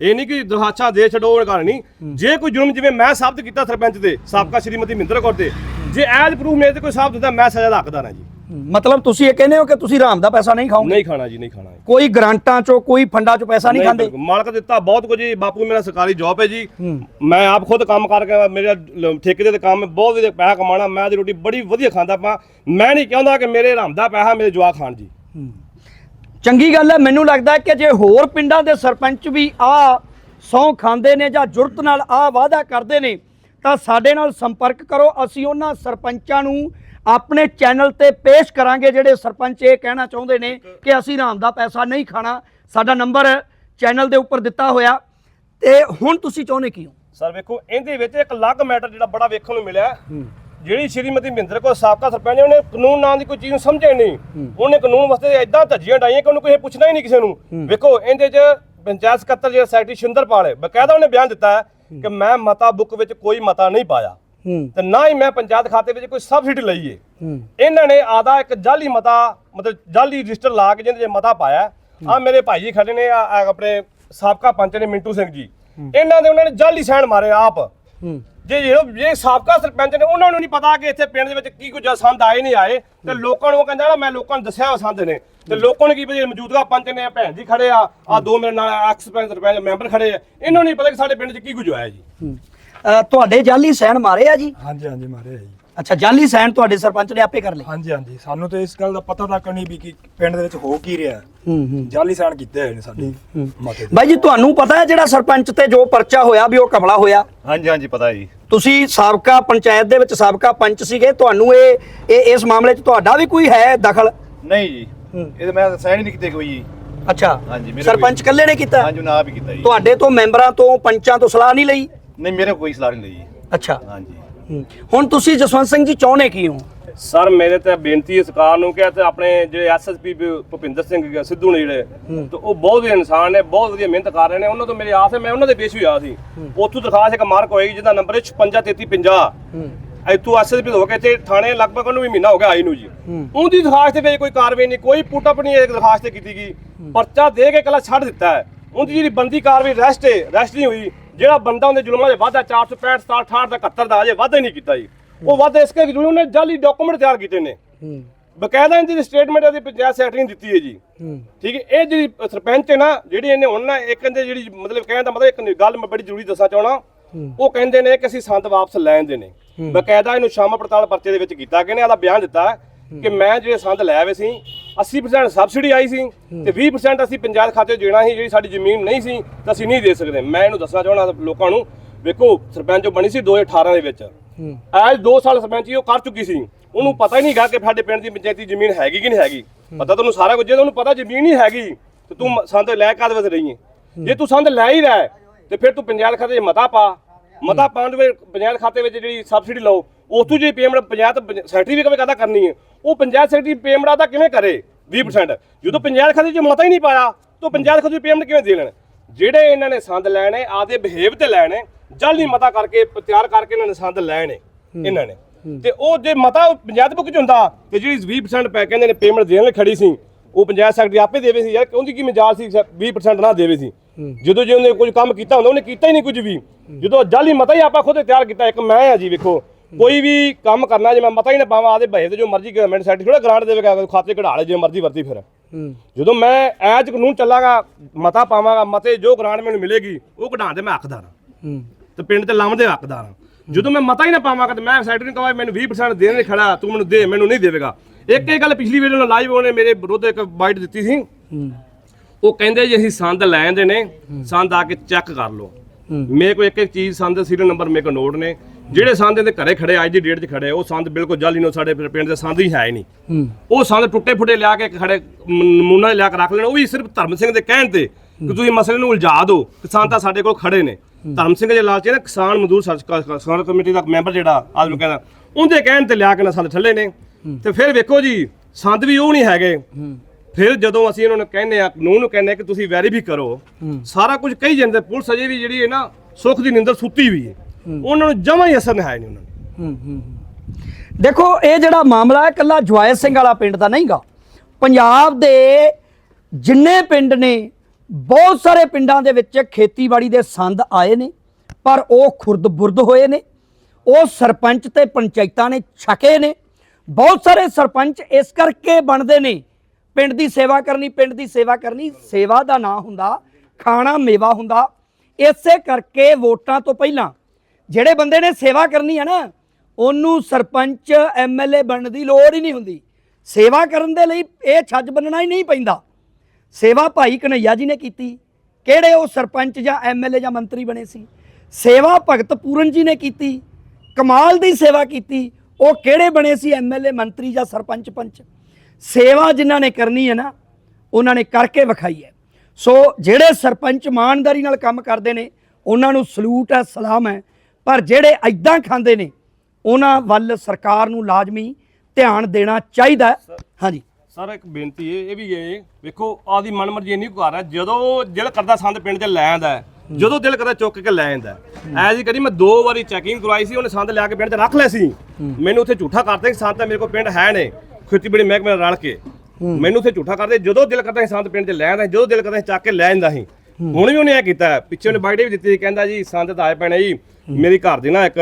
ਇਹ ਨਹੀਂ ਕਿ ਦਰਖਾਸਤਾਂ ਦੇ ਛੱਡੋ ਉਹ ਗੱਲ ਨਹੀਂ। ਜੇ ਕੋਈ ਜੁਰਮ ਜਿਵੇਂ ਮੈਂ ਸਾਬਤ ਕੀਤਾ ਸਰਪੰਚ ਤੇ ਸਾਬਕਾ ਸ਼੍ਰੀਮਤੀ ਮਹਿੰਦਰ ਕੌਰ ਤੇ ਜੇ ਐਜ ਪ੍ਰੂਫ ਮੇਰੇ ਤੇ ਕੋਈ ਸਾਬਤ ਹੁੰਦਾ ਮੈਂ ਸਜ਼ਾ ਦਾ ਹੱਕਦਾਰ ਹਾਂ। ਜੀ ਮਤਲਬ ਤੁਸੀਂ ਇਹ ਕਹਿੰਦੇ ਹੋ ਕਿ ਤੁਸੀਂ ਰਾਮ ਦਾ ਪੈਸਾ ਨਹੀਂ ਖਾਓਗੇ? ਨਹੀਂ ਖਾਣਾ ਜੀ ਨਹੀਂ ਖਾਣਾ ਕੋਈ ਗ੍ਰਾਂਟਾਂ ਚੋਂ ਕੋਈ ਫੰਡਾਂ ਚੋਂ ਪੈਸਾ ਨਹੀਂ ਖਾਂਦੇ। ਮਾਲਕ ਦਿੱਤਾ ਬਹੁਤ ਕੁਝ ਜੀ ਬਾਪੂ ਮੇਰਾ ਸਰਕਾਰੀ ਜੌਬ ਹੈ ਜੀ। ਮੈਂ ਆਪ ਖੁਦ ਕੰਮ ਕਰਕੇ ਮੇਰਾ ਠੇਕੇ ਦੇ ਕੰਮ ਹੈ, ਬਹੁਤ ਵਧੀਆ ਪੈਸਾ ਕਮਾਉਣਾ ਮੈਂ ਦੀ ਰੋਟੀ ਬੜੀ ਵਧੀਆ ਖਾਂਦਾ ਪਾ। ਮੈਂ ਨਹੀਂ ਚਾਹੁੰਦਾ ਕਿ ਮੇਰੇ ਹਰਾਮ ਦਾ ਪੈਸਾ ਮੇਰੇ ਜਵਾਕ ਖਾਣ ਜੀ। ਚੰਗੀ ਗੱਲ ਹੈ ਮੈਨੂੰ ਲੱਗਦਾ ਕਿ ਜੇ ਹੋਰ ਪਿੰਡਾਂ ਦੇ ਸਰਪੰਚ ਵੀ ਆ ਸੌ ਖਾਂਦੇ ਨੇ ਜਾਂ ਜੁਰਤ ਨਾਲ ਆ ਵਾਅਦਾ ਕਰਦੇ ਨੇ ਤਾਂ ਸਾਡੇ ਨਾਲ ਸੰਪਰਕ ਕਰੋ। ਅਸੀਂ ਉਹਨਾਂ ਸਰਪੰਚਾਂ ਨੂੰ ਆਪਣੇ ਚੈਨਲ ਤੇ ਪੇਸ਼ ਕਰਾਂਗੇ ਜਿਹੜੇ ਸਰਪੰਚ ਇਹ ਕਹਿਣਾ ਚਾਹੁੰਦੇ ਨੇ ਕਿ ਅਸੀਂ ਰਾਮ ਦਾ ਪੈਸਾ ਨਹੀਂ ਖਾਣਾ। ਸਾਡਾ ਨੰਬਰ ਚੈਨਲ ਦੇ ਉੱਪਰ ਦਿੱਤਾ ਹੋਇਆ। ਤੇ ਹੁਣ ਤੁਸੀਂ ਚਾਹੁੰਦੇ ਕੀ ਹੋ? ਸਰ ਵੇਖੋ ਇਹਦੇ ਵਿੱਚ ਇੱਕ ਅਲੱਗ ਮੈਟਰ ਜਿਹੜਾ ਬੜਾ ਵੇਖਣ ਨੂੰ ਮਿਲਿਆ। ਜਿਹੜੀ ਸ਼੍ਰੀਮਤੀ ਮਹਿੰਦਰ ਕੋ ਸਾਬਕਾ ਸਰਪੰਚ ਉਹਨੇ ਕਾਨੂੰਨ ਨਾਂ ਦੀ ਕੋਈ ਚੀਜ਼ ਨੂੰ ਸਮਝਿਆ ਹੀ ਨਹੀਂ। ਉਹਨੇ ਕਾਨੂੰਨ ਵਾਸਤੇ ਐਦਾਂ ਧੱਜੀਆਂ ਡਾਈਆਂ ਕਿ ਉਹਨੂੰ ਕੋਈ ਪੁੱਛਣਾ ਹੀ ਨਹੀਂ ਕਿਸੇ ਨੂੰ। ਵੇਖੋ ਇਹਦੇ 'ਚ ਪੰਚਾਇਤ ਸਕੱਤਰ ਜਿਹੜਾ ਸੈਕਟਰੀ ਸ਼ਿੰਦਰਪਾਲ ਹੈ ਬਕਾਇਦਾ ਉਹਨੇ ਬਿਆਨ ਦਿੱਤਾ ਹੈ ਕਿ ਮੈਂ ਮਤਾ ਬੁੱਕ ਵਿੱਚ ਕੋਈ ਮਤਾ ਨਹੀਂ ਪਾਇਆ। ਤੇ ਨਾ ਹੀ ਮੈਂ ਪੰਚਾਇਤ ਖਾਤੇ ਵਿੱਚ ਕੋਈ ਸਬਸਿਡੀ ਲਈ ਏ। ਹੂੰ। ਇਹਨਾਂ ਨੇ ਆਦਾ ਇੱਕ ਜਾਲੀ ਮਤਾ ਮਤਲਬ ਜਾਲੀ ਰਜਿਸਟਰ ਲਾ ਕੇ ਜਿਹਦੇ ਮਤਾ ਪਾਇਆ ਆ ਮੇਰੇ ਭਾਈ ਜੀ ਖੜੇ ਨੇ ਆਪਣੇ ਸਾਬਕਾ ਪੰਚ ਨੇ ਮਿੰਟੂ ਸਿੰਘ ਜੀ। ਇਹਨਾਂ ਦੇ ਉਹਨਾਂ ਨੇ ਜਾਲੀ ਸਾਈਨ ਮਾਰੇ ਆਪ। ਜੇ ਜਿਹੜੇ ਜੇ ਸਾਬਕਾ ਸਰਪੰਚ ਨੇ ਉਹਨਾਂ ਨੂੰ ਨਹੀਂ ਪਤਾ ਕਿ ਇੱਥੇ ਪਿੰਡ ਦੇ ਵਿੱਚ ਕੀ ਕੁਝ ਸੰਦ ਆਏ ਨਹੀਂ ਆਏ ਤੇ ਲੋਕਾਂ ਨੂੰ ਉਹ ਕਹਿੰਦਾ ਨਾ ਮੈਂ ਲੋਕਾਂ ਨੂੰ ਦੱਸਿਆ ਸੰਦ ਨੇ। ਤੇ ਲੋਕਾਂ ਨੂੰ ਕੀ ਪਤਾ ਮੌਜੂਦਾ ਪੰਚ ਨੇ ਭੈਣ ਜੀ ਖੜੇ ਆ ਆ ਦੋ ਮੇਰੇ ਨਾਲ ਐਕਸ ਸਰਪੰਚ ਸਰਪੰਚ ਮੈਂਬਰ ਖੜੇ ਆ ਇਹਨਾਂ ਨੂੰ ਨਹੀਂ ਪਤਾ ਕਿ ਸਾਡੇ ਪਿੰਡ 'ਚ ਕੀ ਕੁਝ ਹੋਇਆ ਜੀ। ਤੁਹਾਡੇ ਜਾਲੀ ਸੈਨ ਮਾਰੇ ਆ ਜੀ? ਹਾਂਜੀ ਹਾਂਜੀ ਮਾਰੇ ਜੀ। ਅੱਛਾ ਜਾਲੀ ਸੈਨ ਤੁਹਾਡੇ ਸਰਪੰਚ ਨੇ ਆਪੇ ਕਰ ਲਏ? ਹਾਂਜੀ ਹਾਂਜੀ। ਸਾਨੂੰ ਤੇ ਇਸ ਗੱਲ ਦਾ ਪਤਾ ਤੱਕ ਨਹੀਂ ਵੀ ਕਿ ਪਿੰਡ ਦੇ ਵਿੱਚ ਹੋ ਕੀ ਰਿਹਾ। ਹੂੰ ਹੂੰ। ਜਾਲੀ ਸਾਨ ਕੀਤੇ ਹੋਏ ਨੇ ਸਾਡੇ ਮਾਤੇ ਦੇ। ਬਾਈ ਜੀ ਤੁਹਾਨੂੰ ਪਤਾ ਹੈ ਜਿਹੜਾ ਸਰਪੰਚ ਤੇ ਜੋ ਪਰਚਾ ਹੋਇਆ ਵੀ ਉਹ ਕਮਲਾ ਹੋਇਆ? ਹਾਂਜੀ ਹਾਂਜੀ ਪਤਾ ਜੀ। ਤੁਸੀਂ ਸਾਬਕਾ ਪੰਚਾਇਤ ਦੇ ਵਿੱਚ ਸਾਬਕਾ ਪੰਚ ਸੀਗੇ ਤੁਹਾਨੂੰ ਇਹ ਇਹ ਇਸ ਮਾਮਲੇ 'ਚ ਤੁਹਾਡਾ ਵੀ ਕੋਈ ਹੈ ਦਖਲ? ਨਹੀਂ ਜੀ। ਇਹ ਤਾਂ ਮੈਂ ਸਾਈਨ ਹੀ ਨਹੀਂ ਕੀਤੇ ਕੋਈ ਜੀ। ਅੱਛਾ। ਹਾਂਜੀ, ਮੇਰੇ ਸਰਪੰਚ ਕੋਈ- ਇਕੱਲੇ ਨੇ ਕੀਤਾ? ਹਾਂਜੀ ਆਪ ਹੀ ਕੀਤਾ ਜੀ। ਤੁਹਾਡੇ ਤੋਂ ਮੈਂਬਰਾਂ ਤੋਂ ਪੰਚਾਂ ਤੋਂ ਸਲਾਹ ਨਹੀਂ ਲਈ? ਨਹੀਂ ਮੇਰੇ ਕੋਈ ਸਲਾਹ ਨਹੀਂ ਲਈ ਜੀ। ਅੱਛਾ। ਹਾਂਜੀ। ਹੁਣ ਤੁਸੀਂ ਜਸਵੰਤ ਸਿੰਘ ਜੀ ਚਾਹੁੰਦੇ ਕੀ ਹੋ? ਸਰ ਮੇਰੇ ਤੇ ਬੇਨਤੀ ਹੈ ਸਰਕਾਰ ਨੂੰ ਕਿ ਤੇ ਆਪਣੇ ਜਿਹੜੇ ਐਸਐਸਪੀ ਭੁਪਿੰਦਰ ਸਿੰਘ ਸਿੱਧੂ ਨੇ ਜਿਹੜੇ ਤੇ ਉਹ ਬਹੁਤ ਵਧੀਆ ਇਨਸਾਨ ਨੇ ਬਹੁਤ ਵਧੀਆ ਮਿਹਨਤ ਕਰ ਰਹੇ ਨੇ। ਉਹਨਾਂ ਤੋਂ ਮੇਰੇ ਆਸ ਹੈ ਮੈਂ ਉਹਨਾਂ ਦੇ ਬੇਸ ਵੀ ਆ ਸੀ। ਉੱਥੋਂ ਦਰਖਾਸਤ ਇੱਕ ਮਾਰਕ ਹੋਏਗੀ ਜਿਹਦਾ ਨੰਬਰ ਹੈ 563350 ਇੱਥੋਂ ਐਸਐਸਪੀ ਹੋ ਕੇ ਤੇ ਥਾਣੇ ਲਗਭਗ ਉਹਨੂੰ ਵੀ ਮਹੀਨਾ ਹੋ ਗਿਆ ਆਈ ਨੂੰ ਜੀ। ਉਹਦੀ ਦਰਖਾਸਤ ਤੇ ਕੋਈ ਕਾਰਵਾਈ ਨਹੀਂ ਕੋਈ ਪੁੱਟ ਅਪ ਨਹੀਂ ਇੱਕ ਦਰਖਾਸਤ ਤੇ ਕੀਤੀ ਗਈ। ਪਰਚਾ ਦੇ ਕੇ ਕੱਲਾ ਛੱਡ ਦਿੱਤਾ ਹੈ। ਉਹਦੀ ਜਿਹੜੀ ਬੰਦੀ ਕਾਰਵਾਈ ਰੈਸਟ ਹੈ ਰੈਸਟ ਨਹੀਂ ਹੋਈ। ਜਿਹੜਾ ਬੰਦਾ ਉਹਦੇ ਜ਼ੁਲਮਾਂ ਦੇ ਵਾਧਾ 465 67 68 ਦਾ 71 ਦਾ ਅਜੇ ਵਾਧਾ ਹੀ ਨਹੀਂ ਕੀਤਾ ਜੀ। ਉਹ ਵਾਧਾ ਇਸ ਕਰਕੇ ਜ਼ਰੂਰੀ ਉਹਨੇ ਜਾਲੀ ਡਾਕੂਮੈਂਟ ਤਿਆਰ ਕੀਤੇ ਨੇ। ਬਕਾਇਦਾ ਇਹਦੀ ਸਟੇਟਮੈਂਟ ਇਹਦੀ ਪੰਚਾਇਤ ਸੈਕਟਰੀ ਨੇ ਦਿੱਤੀ ਹੈ ਜੀ। ਠੀਕ ਹੈ ਇਹ ਜਿਹੜੀ ਸਰਪੰਚ ਹੈ ਨਾ ਜਿਹੜੀ ਇਹਨੇ ਹੁਣ ਨਾ ਇੱਕ ਕਹਿੰਦੇ ਜਿਹੜੀ ਮਤਲਬ ਕਹਿਣ ਦਾ ਮਤਲਬ ਇੱਕ ਗੱਲ ਮੈਂ ਬੜੀ ਜ਼ਰੂਰੀ ਦੱਸਣਾ ਚਾਹਣਾ ਉਹ ਕਹਿੰਦੇ ਨੇ ਕਿ ਅਸੀਂ ਸੰਦ ਵਾਪਸ ਲੈਣ ਦੇ ਨੇ ਬਕਾਇਦਾ ਇਹਨੂੰ ਸ਼ਾਮਾ ਪੜਤਾਲ ਪਰਚੇ ਦੇ ਵਿੱਚ ਕੀਤਾ ਕਿ ਨੇ ਇਹਦਾ ਬਿਆਨ ਦਿੱਤਾ ਕਿ ਮੈਂ ਜਿਹੜੇ ਸੰਦ ਲੈ ਆਵੇ ਸੀ 80% ਸਬਸਿਡੀ ਆਈ ਸੀ ਤੇ 20% ਅਸੀਂ ਪੰਚਾਇਤ ਖਾਤੇ ਦੇਣਾ ਸੀ ਜਿਹੜੀ ਸਾਡੀ ਜ਼ਮੀਨ ਨਹੀਂ ਸੀ ਤਾਂ ਅਸੀਂ ਨਹੀਂ ਦੇ ਸਕਦੇ। ਮੈਂ ਇਹਨੂੰ ਦੱਸਣਾ ਚਾਹਣਾ ਲੋਕਾਂ ਨੂੰ ਵੇਖੋ ਸਰਪੰਚ ਬਣੀ ਸੀ 2018 ਦੇ ਵਿੱਚ ਅੱਜ 2 ਸਾਲ ਸਰਪੰਚੀ ਉਹ ਕਰ ਚੁੱਕੀ ਸੀ। ਉਹਨੂੰ ਪਤਾ ਹੀ ਨਹੀਂਗਾ ਕਿ ਸਾਡੇ ਪਿੰਡ ਦੀ ਪੰਚਾਇਤੀ ਜ਼ਮੀਨ ਹੈਗੀ ਕਿ ਨਹੀਂ ਹੈਗੀ। ਪਤਾ ਤੁਹਾਨੂੰ ਸਾਰਾ ਕੁਝ ਜੇ ਉਹਨੂੰ ਪਤਾ ਜ਼ਮੀਨ ਨਹੀਂ ਹੈਗੀ ਤੇ ਤੂੰ ਸੰਦ ਲੈ ਕਾਹਦੇ ਵਾਸਤੇ ਰਹੀ ਹੈ ਜੇ ਤੂੰ ਸੰਦ ਲੈ ਹੀ ਰਿਹਾ ਹੈ, ਤੇ ਫਿਰ ਤੂੰ ਪੰਚਾਇਤ ਖਾਤੇ 'ਚ ਮਤਾ ਪਾ। ਮਤਾ ਵਿੱਚ ਪੰਚਾਇਤ ਖਾਤੇ ਵਿੱਚ ਜਿਹੜੀ ਸਬਸਿਡੀ ਲਓ ਉਥੋਂ ਜਿਹੜੀ ਪੇਮੈਂਟ ਪੰਚਾਇਤ ਸੈਕਟਰੀ ਵੀ ਕਿਵੇਂ ਕਦਾ ਕਰਨੀ ਹੈ? ਉਹ ਪੰਚਾਇਤ ਸੈਕਟਰੀ ਪੇਮੈਂਟ ਆਦਾ ਕਿਵੇਂ ਕਰੇ? 20% ਜਦੋਂ ਪੰਚਾਇਤ ਖਾਤੇ 'ਚ ਮਤਾ ਹੀ ਨਹੀਂ ਪਾਇਆ ਤਾਂ ਪੰਚਾਇਤ ਖਾਤੇ ਪੇਮੈਂਟ ਕਿਵੇਂ ਦੇ ਲੈਣ? ਜਿਹੜੇ ਇਹਨਾਂ ਨੇ ਸੰਦ ਲੈਣੇ ਆਦੇ ਬਿਹੇਵ ਤੇ ਲੈਣੇ ਜਾਲੀ ਮਤਾ ਕਰਕੇ ਤਿਆਰ ਕਰਕੇ ਇਹਨਾਂ ਨੇ ਸੰਦ ਲੈਣੇ ਇਹਨਾਂ ਨੇ। ਤੇ ਉਹ ਜੇ ਮਤਾ ਪੰਚਾਇਤ ਬੁੱਕ 'ਚ ਹੁੰਦਾ ਤੇ ਜਿਹੜੀ 20% ਪੈ ਕਹਿੰਦੇ ਨੇ ਪੇਮੈਂਟ ਦੇਣ ਲਈ ਖੜੀ ਸੀ ਉਹ ਪੰਚਾਇਤ ਸੈਕਟਰੀ ਆਪੇ ਦੇਵੇ ਸੀ ਯਾਰ ਉਹਦੀ ਕੀ ਮਜਾਲ ਸੀ 20% ਨਾ ਦੇਵੇ ਸੀ। ਜਦੋਂ ਜੇ ਉਹਨੇ ਕੋਈ ਕੰਮ ਕੀਤਾ ਹੁੰਦਾ ਉਹਨੇ ਕੀਤਾ ਹੀ ਨਹੀਂ ਕੁਝ ਵੀ। ਜਦੋਂ ਜਾਲੀ ਮਤਾ ਹੀ ਆਪਾਂ ਖੁਦ ਤਿਆਰ ਕੀਤਾ ਇੱਕ ਮੈਂ ਆ ਜੀ ਵੇਖੋ ਕੋਈ ਵੀ ਕੰਮ ਕਰਨਾ ਜੇ ਮੈਂ ਮਤਾ ਹੀ ਨਾ ਪਾਵਾਂ ਆਦੇ ਬਹੇ ਤੇ ਜੋ ਮਰਜ਼ੀ ਗਵਰਨਮੈਂਟ ਸੈਕਟਰੀ ਥੋੜਾ ਗ੍ਰਾਂਟ ਦੇਵੇਗਾ ਖਾਤੇ ਕਢਾ ਲੈ ਜੇ ਮਰਜ਼ੀ ਵਰਤੀ ਫਿਰ। ਜਦੋਂ ਮੈਂ ਐਜ ਕਾਨੂੰਨ ਚੱਲਾਗਾ ਮਤਾ ਪਾਵਾਂਗਾ ਮਤੇ ਜੋ ਗ੍ਰਾਂਟ ਮੈਨੂੰ ਮਿਲੇਗੀ ਉਹ ਕਢਾਉਣ ਦੇ ਮੈਂ ਹੱਕਦਾਰ ਹਾਂ। ਤੇ ਪਿੰਡ ਤੇ ਲਾਉਣ ਦੇ ਹੱਕਦਾਰ ਹਾਂ। ਜਦੋਂ ਮੈਂ ਮਤਾ ਹੀ ਨਾ ਪਾਵਾਂਗਾ ਤੇ ਮੈਂ ਸੈਕਟਰੀ ਨੂੰ ਕਹਾਂ ਮੈਨੂੰ 20% ਦੇਣ ਲਈ ਖੜਾ ਤੂੰ ਮੈਨੂੰ ਦੇ ਮੈਨੂੰ ਨਹੀਂ ਦੇਵੇਗਾ। ਇੱਕ ਇਹ ਗੱਲ ਪਿਛਲੀ ਵੀਡੀਓ ਨਾਲ ਲਾਈਵ ਉਹਨੇ ਮੇਰੇ ਵਿਰੁੱਧ ਇੱਕ ਬਾਈਟ ਦਿੱਤੀ ਸੀ। ਉਹ ਕਹਿੰਦੇ ਜੀ ਅਸੀਂ ਸੰਦ ਲੈਣ ਦੇ ਨੇ ਸੰਦ ਆ ਕੇ ਚੈੱਕ ਕਰ ਲਓ। ਮੇਰੇ ਕੋਲ ਇੱਕ ਇੱਕ ਚੀਜ਼ ਸੰਦ ਸੀਰੀਅਲ ਨੰਬਰ ਮੇਰੇ ਕੋਲ ਨੋਟ ਨੇ। ਜਿਹੜੇ ਸੰਦ ਇਹਦੇ ਘਰੇ ਖੜੇ ਅੱਜ ਦੀ ਡੇਟ 'ਚ ਖੜੇ ਉਹ ਸੰਦ ਬਿਲਕੁਲ ਜਾਲੀ ਨੂੰ ਸਾਡੇ ਪਿੰਡ ਦੇ ਸੰਦ ਹੀ ਹੈ ਨਹੀਂ। ਉਹ ਸੰਦ ਟੁੱਟੇ ਫੁੱਟੇ ਲਿਆ ਕੇ ਖੜੇ ਨਮੂਨਾ ਲਿਆ ਕੇ ਰੱਖ ਲੈਣ। ਉਹ ਵੀ ਸਿਰਫ ਧਰਮ ਸਿੰਘ ਦੇ ਕਹਿਣ ਤੇ ਕਿ ਤੁਸੀਂ ਮਸਲੇ ਨੂੰ ਉਲਝਾ ਦਿਓ। ਕਿਸਾਨ ਤਾਂ ਸਾਡੇ ਕੋਲ ਖੜੇ ਨੇ। ਧਰਮ ਸਿੰਘ ਦੇ ਲਾਲਚ ਨਾ ਕਿਸਾਨ ਮਜ਼ਦੂਰ ਕਿਸਾਨ ਕਮੇਟੀ ਦਾ ਮੈਂਬਰ ਜਿਹੜਾ ਆਦਮ ਕਹਿੰਦਾ ਉਹਦੇ ਕਹਿਣ ਤੇ ਲਿਆ ਕੇ ਨਾ ਸੰਦ ਠੱਲੇ ਨੇ। ਤੇ ਫਿਰ ਵੇਖੋ ਜੀ, ਸੰਦ ਵੀ ਉਹ ਨਹੀਂ ਹੈਗੇ। ਫਿਰ ਜਦੋਂ ਅਸੀਂ ਇਹਨਾਂ ਨੂੰ ਕਹਿੰਦੇ ਆ ਕਾਨੂੰਨ ਨੂੰ ਕਹਿੰਦੇ ਕਿ ਤੁਸੀਂ ਵੈਰੀਫਾਈ ਕਰੋ, ਸਾਰਾ ਕੁਝ ਕਹੀ ਜਾਂਦੇ, ਪੁਲਿਸ ਅਜੇ ਵੀ ਜਿਹੜੀ ਹੈ ਨਾ, ਸੁੱਖ ਦੀ ਨਿੰਦਰ ਸੁੱਤੀ ਵੀ ਹੈ। ਉਹਨਾਂ ਨੂੰ ਜਮਾ ਹੀ ਅਸਰ ਨਹੀਂ ਹੈ ਨਹੀਂ ਉਹਨਾਂ ਨੂੰ। ਦੇਖੋ, ਇਹ ਜਿਹੜਾ ਮਾਮਲਾ ਹੈ ਕੱਲਾ ਜਵਾਇਰ ਸਿੰਘ ਵਾਲਾ ਪਿੰਡ ਦਾ ਨਹੀਂਗਾ। ਪੰਜਾਬ ਦੇ ਜਿੰਨੇ ਪਿੰਡ ਨੇ, ਬਹੁਤ ਸਾਰੇ ਪਿੰਡਾਂ ਦੇ ਵਿੱਚ ਖੇਤੀਬਾੜੀ ਦੇ ਸੰਦ ਆਏ ਨੇ, ਪਰ ਉਹ ਖੁਰਦ ਬੁਰਦ ਹੋਏ ਨੇ, ਉਹ ਸਰਪੰਚ ਤੇ ਪੰਚਾਇਤਾਂ ਨੇ ਛਕੇ ਨੇ ਬਹੁਤ ਸਾਰੇ ਸਰਪੰਚ ਇਸ ਕਰਕੇ ਬਣਦੇ ਨੇ। ਪਿੰਡ ਦੀ ਸੇਵਾ ਕਰਨੀ, ਪਿੰਡ ਦੀ ਸੇਵਾ ਕਰਨੀ, ਸੇਵਾ ਦਾ ਨਾਂ ਹੁੰਦਾ, ਖਾਣਾ ਮੇਵਾ ਹੁੰਦਾ। ਇਸੇ ਕਰਕੇ ਵੋਟਾਂ ਤੋਂ ਪਹਿਲਾਂ ਜਿਹੜੇ ਬੰਦੇ ਨੇ ਸੇਵਾ ਕਰਨੀ ਹੈ ਨਾ, ਉਹਨੂੰ ਸਰਪੰਚ ਐਮਐਲਏ ਬਣਨ ਦੀ ਲੋੜ ਹੀ ਨਹੀਂ ਹੁੰਦੀ। ਸੇਵਾ ਕਰਨ ਦੇ ਲਈ ਇਹ ਛੱਜ ਬੰਨਣਾ ਹੀ ਨਹੀਂ ਪੈਂਦਾ। ਸੇਵਾ ਭਾਈ ਕਨਈਆ ਜੀ ਨੇ ਕੀਤੀ। ਕਿਹੜੇ ਉਹ ਸਰਪੰਚ ਜਾਂ ਐਮਐਲਏ ਜਾਂ ਮੰਤਰੀ ਬਣੇ ਸੀ? ਸੇਵਾ ਭਗਤ ਪੂਰਨ ਜੀ ਨੇ ਕੀਤੀ। ਕਮਾਲ ਦੀ ਸੇਵਾ ਕੀਤੀ। ਉਹ ਕਿਹੜੇ ਬਣੇ ਸੀ ਐਮਐਲਏ ਮੰਤਰੀ ਜਾਂ ਸਰਪੰਚ ਪੰਚ? ਸੇਵਾ ਜਿਨ੍ਹਾਂ ਨੇ ਕਰਨੀ ਹੈ ਨਾ ਉਹਨਾਂ ਨੇ ਕਰਕੇ ਵਿਖਾਈ ਹੈ। ਸੋ ਜਿਹੜੇ ਸਰਪੰਚ ਇਮਾਨਦਾਰੀ ਨਾਲ ਕੰਮ ਕਰਦੇ ਨੇ ਉਹਨਾਂ ਨੂੰ ਸਲੂਟ ਹੈ ਸਲਾਮ ਹੈ। ਪਰ ਜਿਹੜੇ ਐਦਾਂ ਖਾਂਦੇ ਨੇ ਉਹਨਾਂ ਵੱਲ ਸਰਕਾਰ ਨੂੰ ਲਾਜ਼ਮੀ ਧਿਆਨ ਦੇਣਾ ਚਾਹੀਦਾ ਹਾਂਜੀ। ਸਰ ਇੱਕ ਬੇਨਤੀ ਇਹ ਵੀ ਹੈ ਵੇਖੋ ਆਦੀ ਮਨਮਰਜ਼ੀ ਨਹੀਂ ਕਰ ਰਿਹਾ ਜਦੋਂ ਦਿਲ ਕਰਦਾ ਸੰਦ ਪਿੰਡ 'ਚ ਲੈ ਆਂਦਾ ਜਦੋਂ ਦਿਲ ਕਰਦਾ ਚੁੱਕ ਕੇ ਲੈ ਆਂਦਾ। ਐ ਜੀ ਕਰੀ ਮੈਂ ਦੋ ਵਾਰੀ ਚੈਕਿੰਗ ਕਰਵਾਈ ਸੀ ਉਹਨੇ ਸੰਦ ਲਿਆ ਕੇ ਪਿੰਡ 'ਚ ਰੱਖ ਲਿਆ ਸੀ। ਮੈਨੂੰ ਉੱਥੇ ਝੂਠਾ ਕਰਦੇ ਕਿ ਸੰਦ ਤਾਂ ਮੇਰੇ ਕੋਲ ਪਿੰਡ ਹੈ ਨੇ। ਖੇਤੀਬਾੜੀ ਮਹਿਕਮੇ ਨਾਲ ਰਲ ਕੇ। ਮੈਨੂੰ ਉੱਥੇ ਝੂਠਾ ਕਰਦੇ ਜਦੋਂ ਦਿਲ ਕਰਦਾ ਸੰਦ ਪਿੰਡ 'ਚ ਲੈ ਆਂਦਾ ਜਦੋਂ ਦਿਲ ਕਰਦਾ ਚੱਕ ਕੇ ਲੈ ਜਾਂਦਾ ਸੀ। ਹੁਣ ਵੀ ਉਹਨੇ ਇਹ ਕੀਤਾ। ਪਿੱਛੇ ਉਹਨੇ ਬਾਈਟ ਵੀ ਦਿੱਤੀ ਸੀ, ਕਹਿੰਦਾ ਜੀ ਸੰਦ ਤਾਂ ਆਏ ਪੈਣੇ ਜੀ। ਮੇਰੀ ਘਰ ਦੀ ਨਾ ਇੱਕ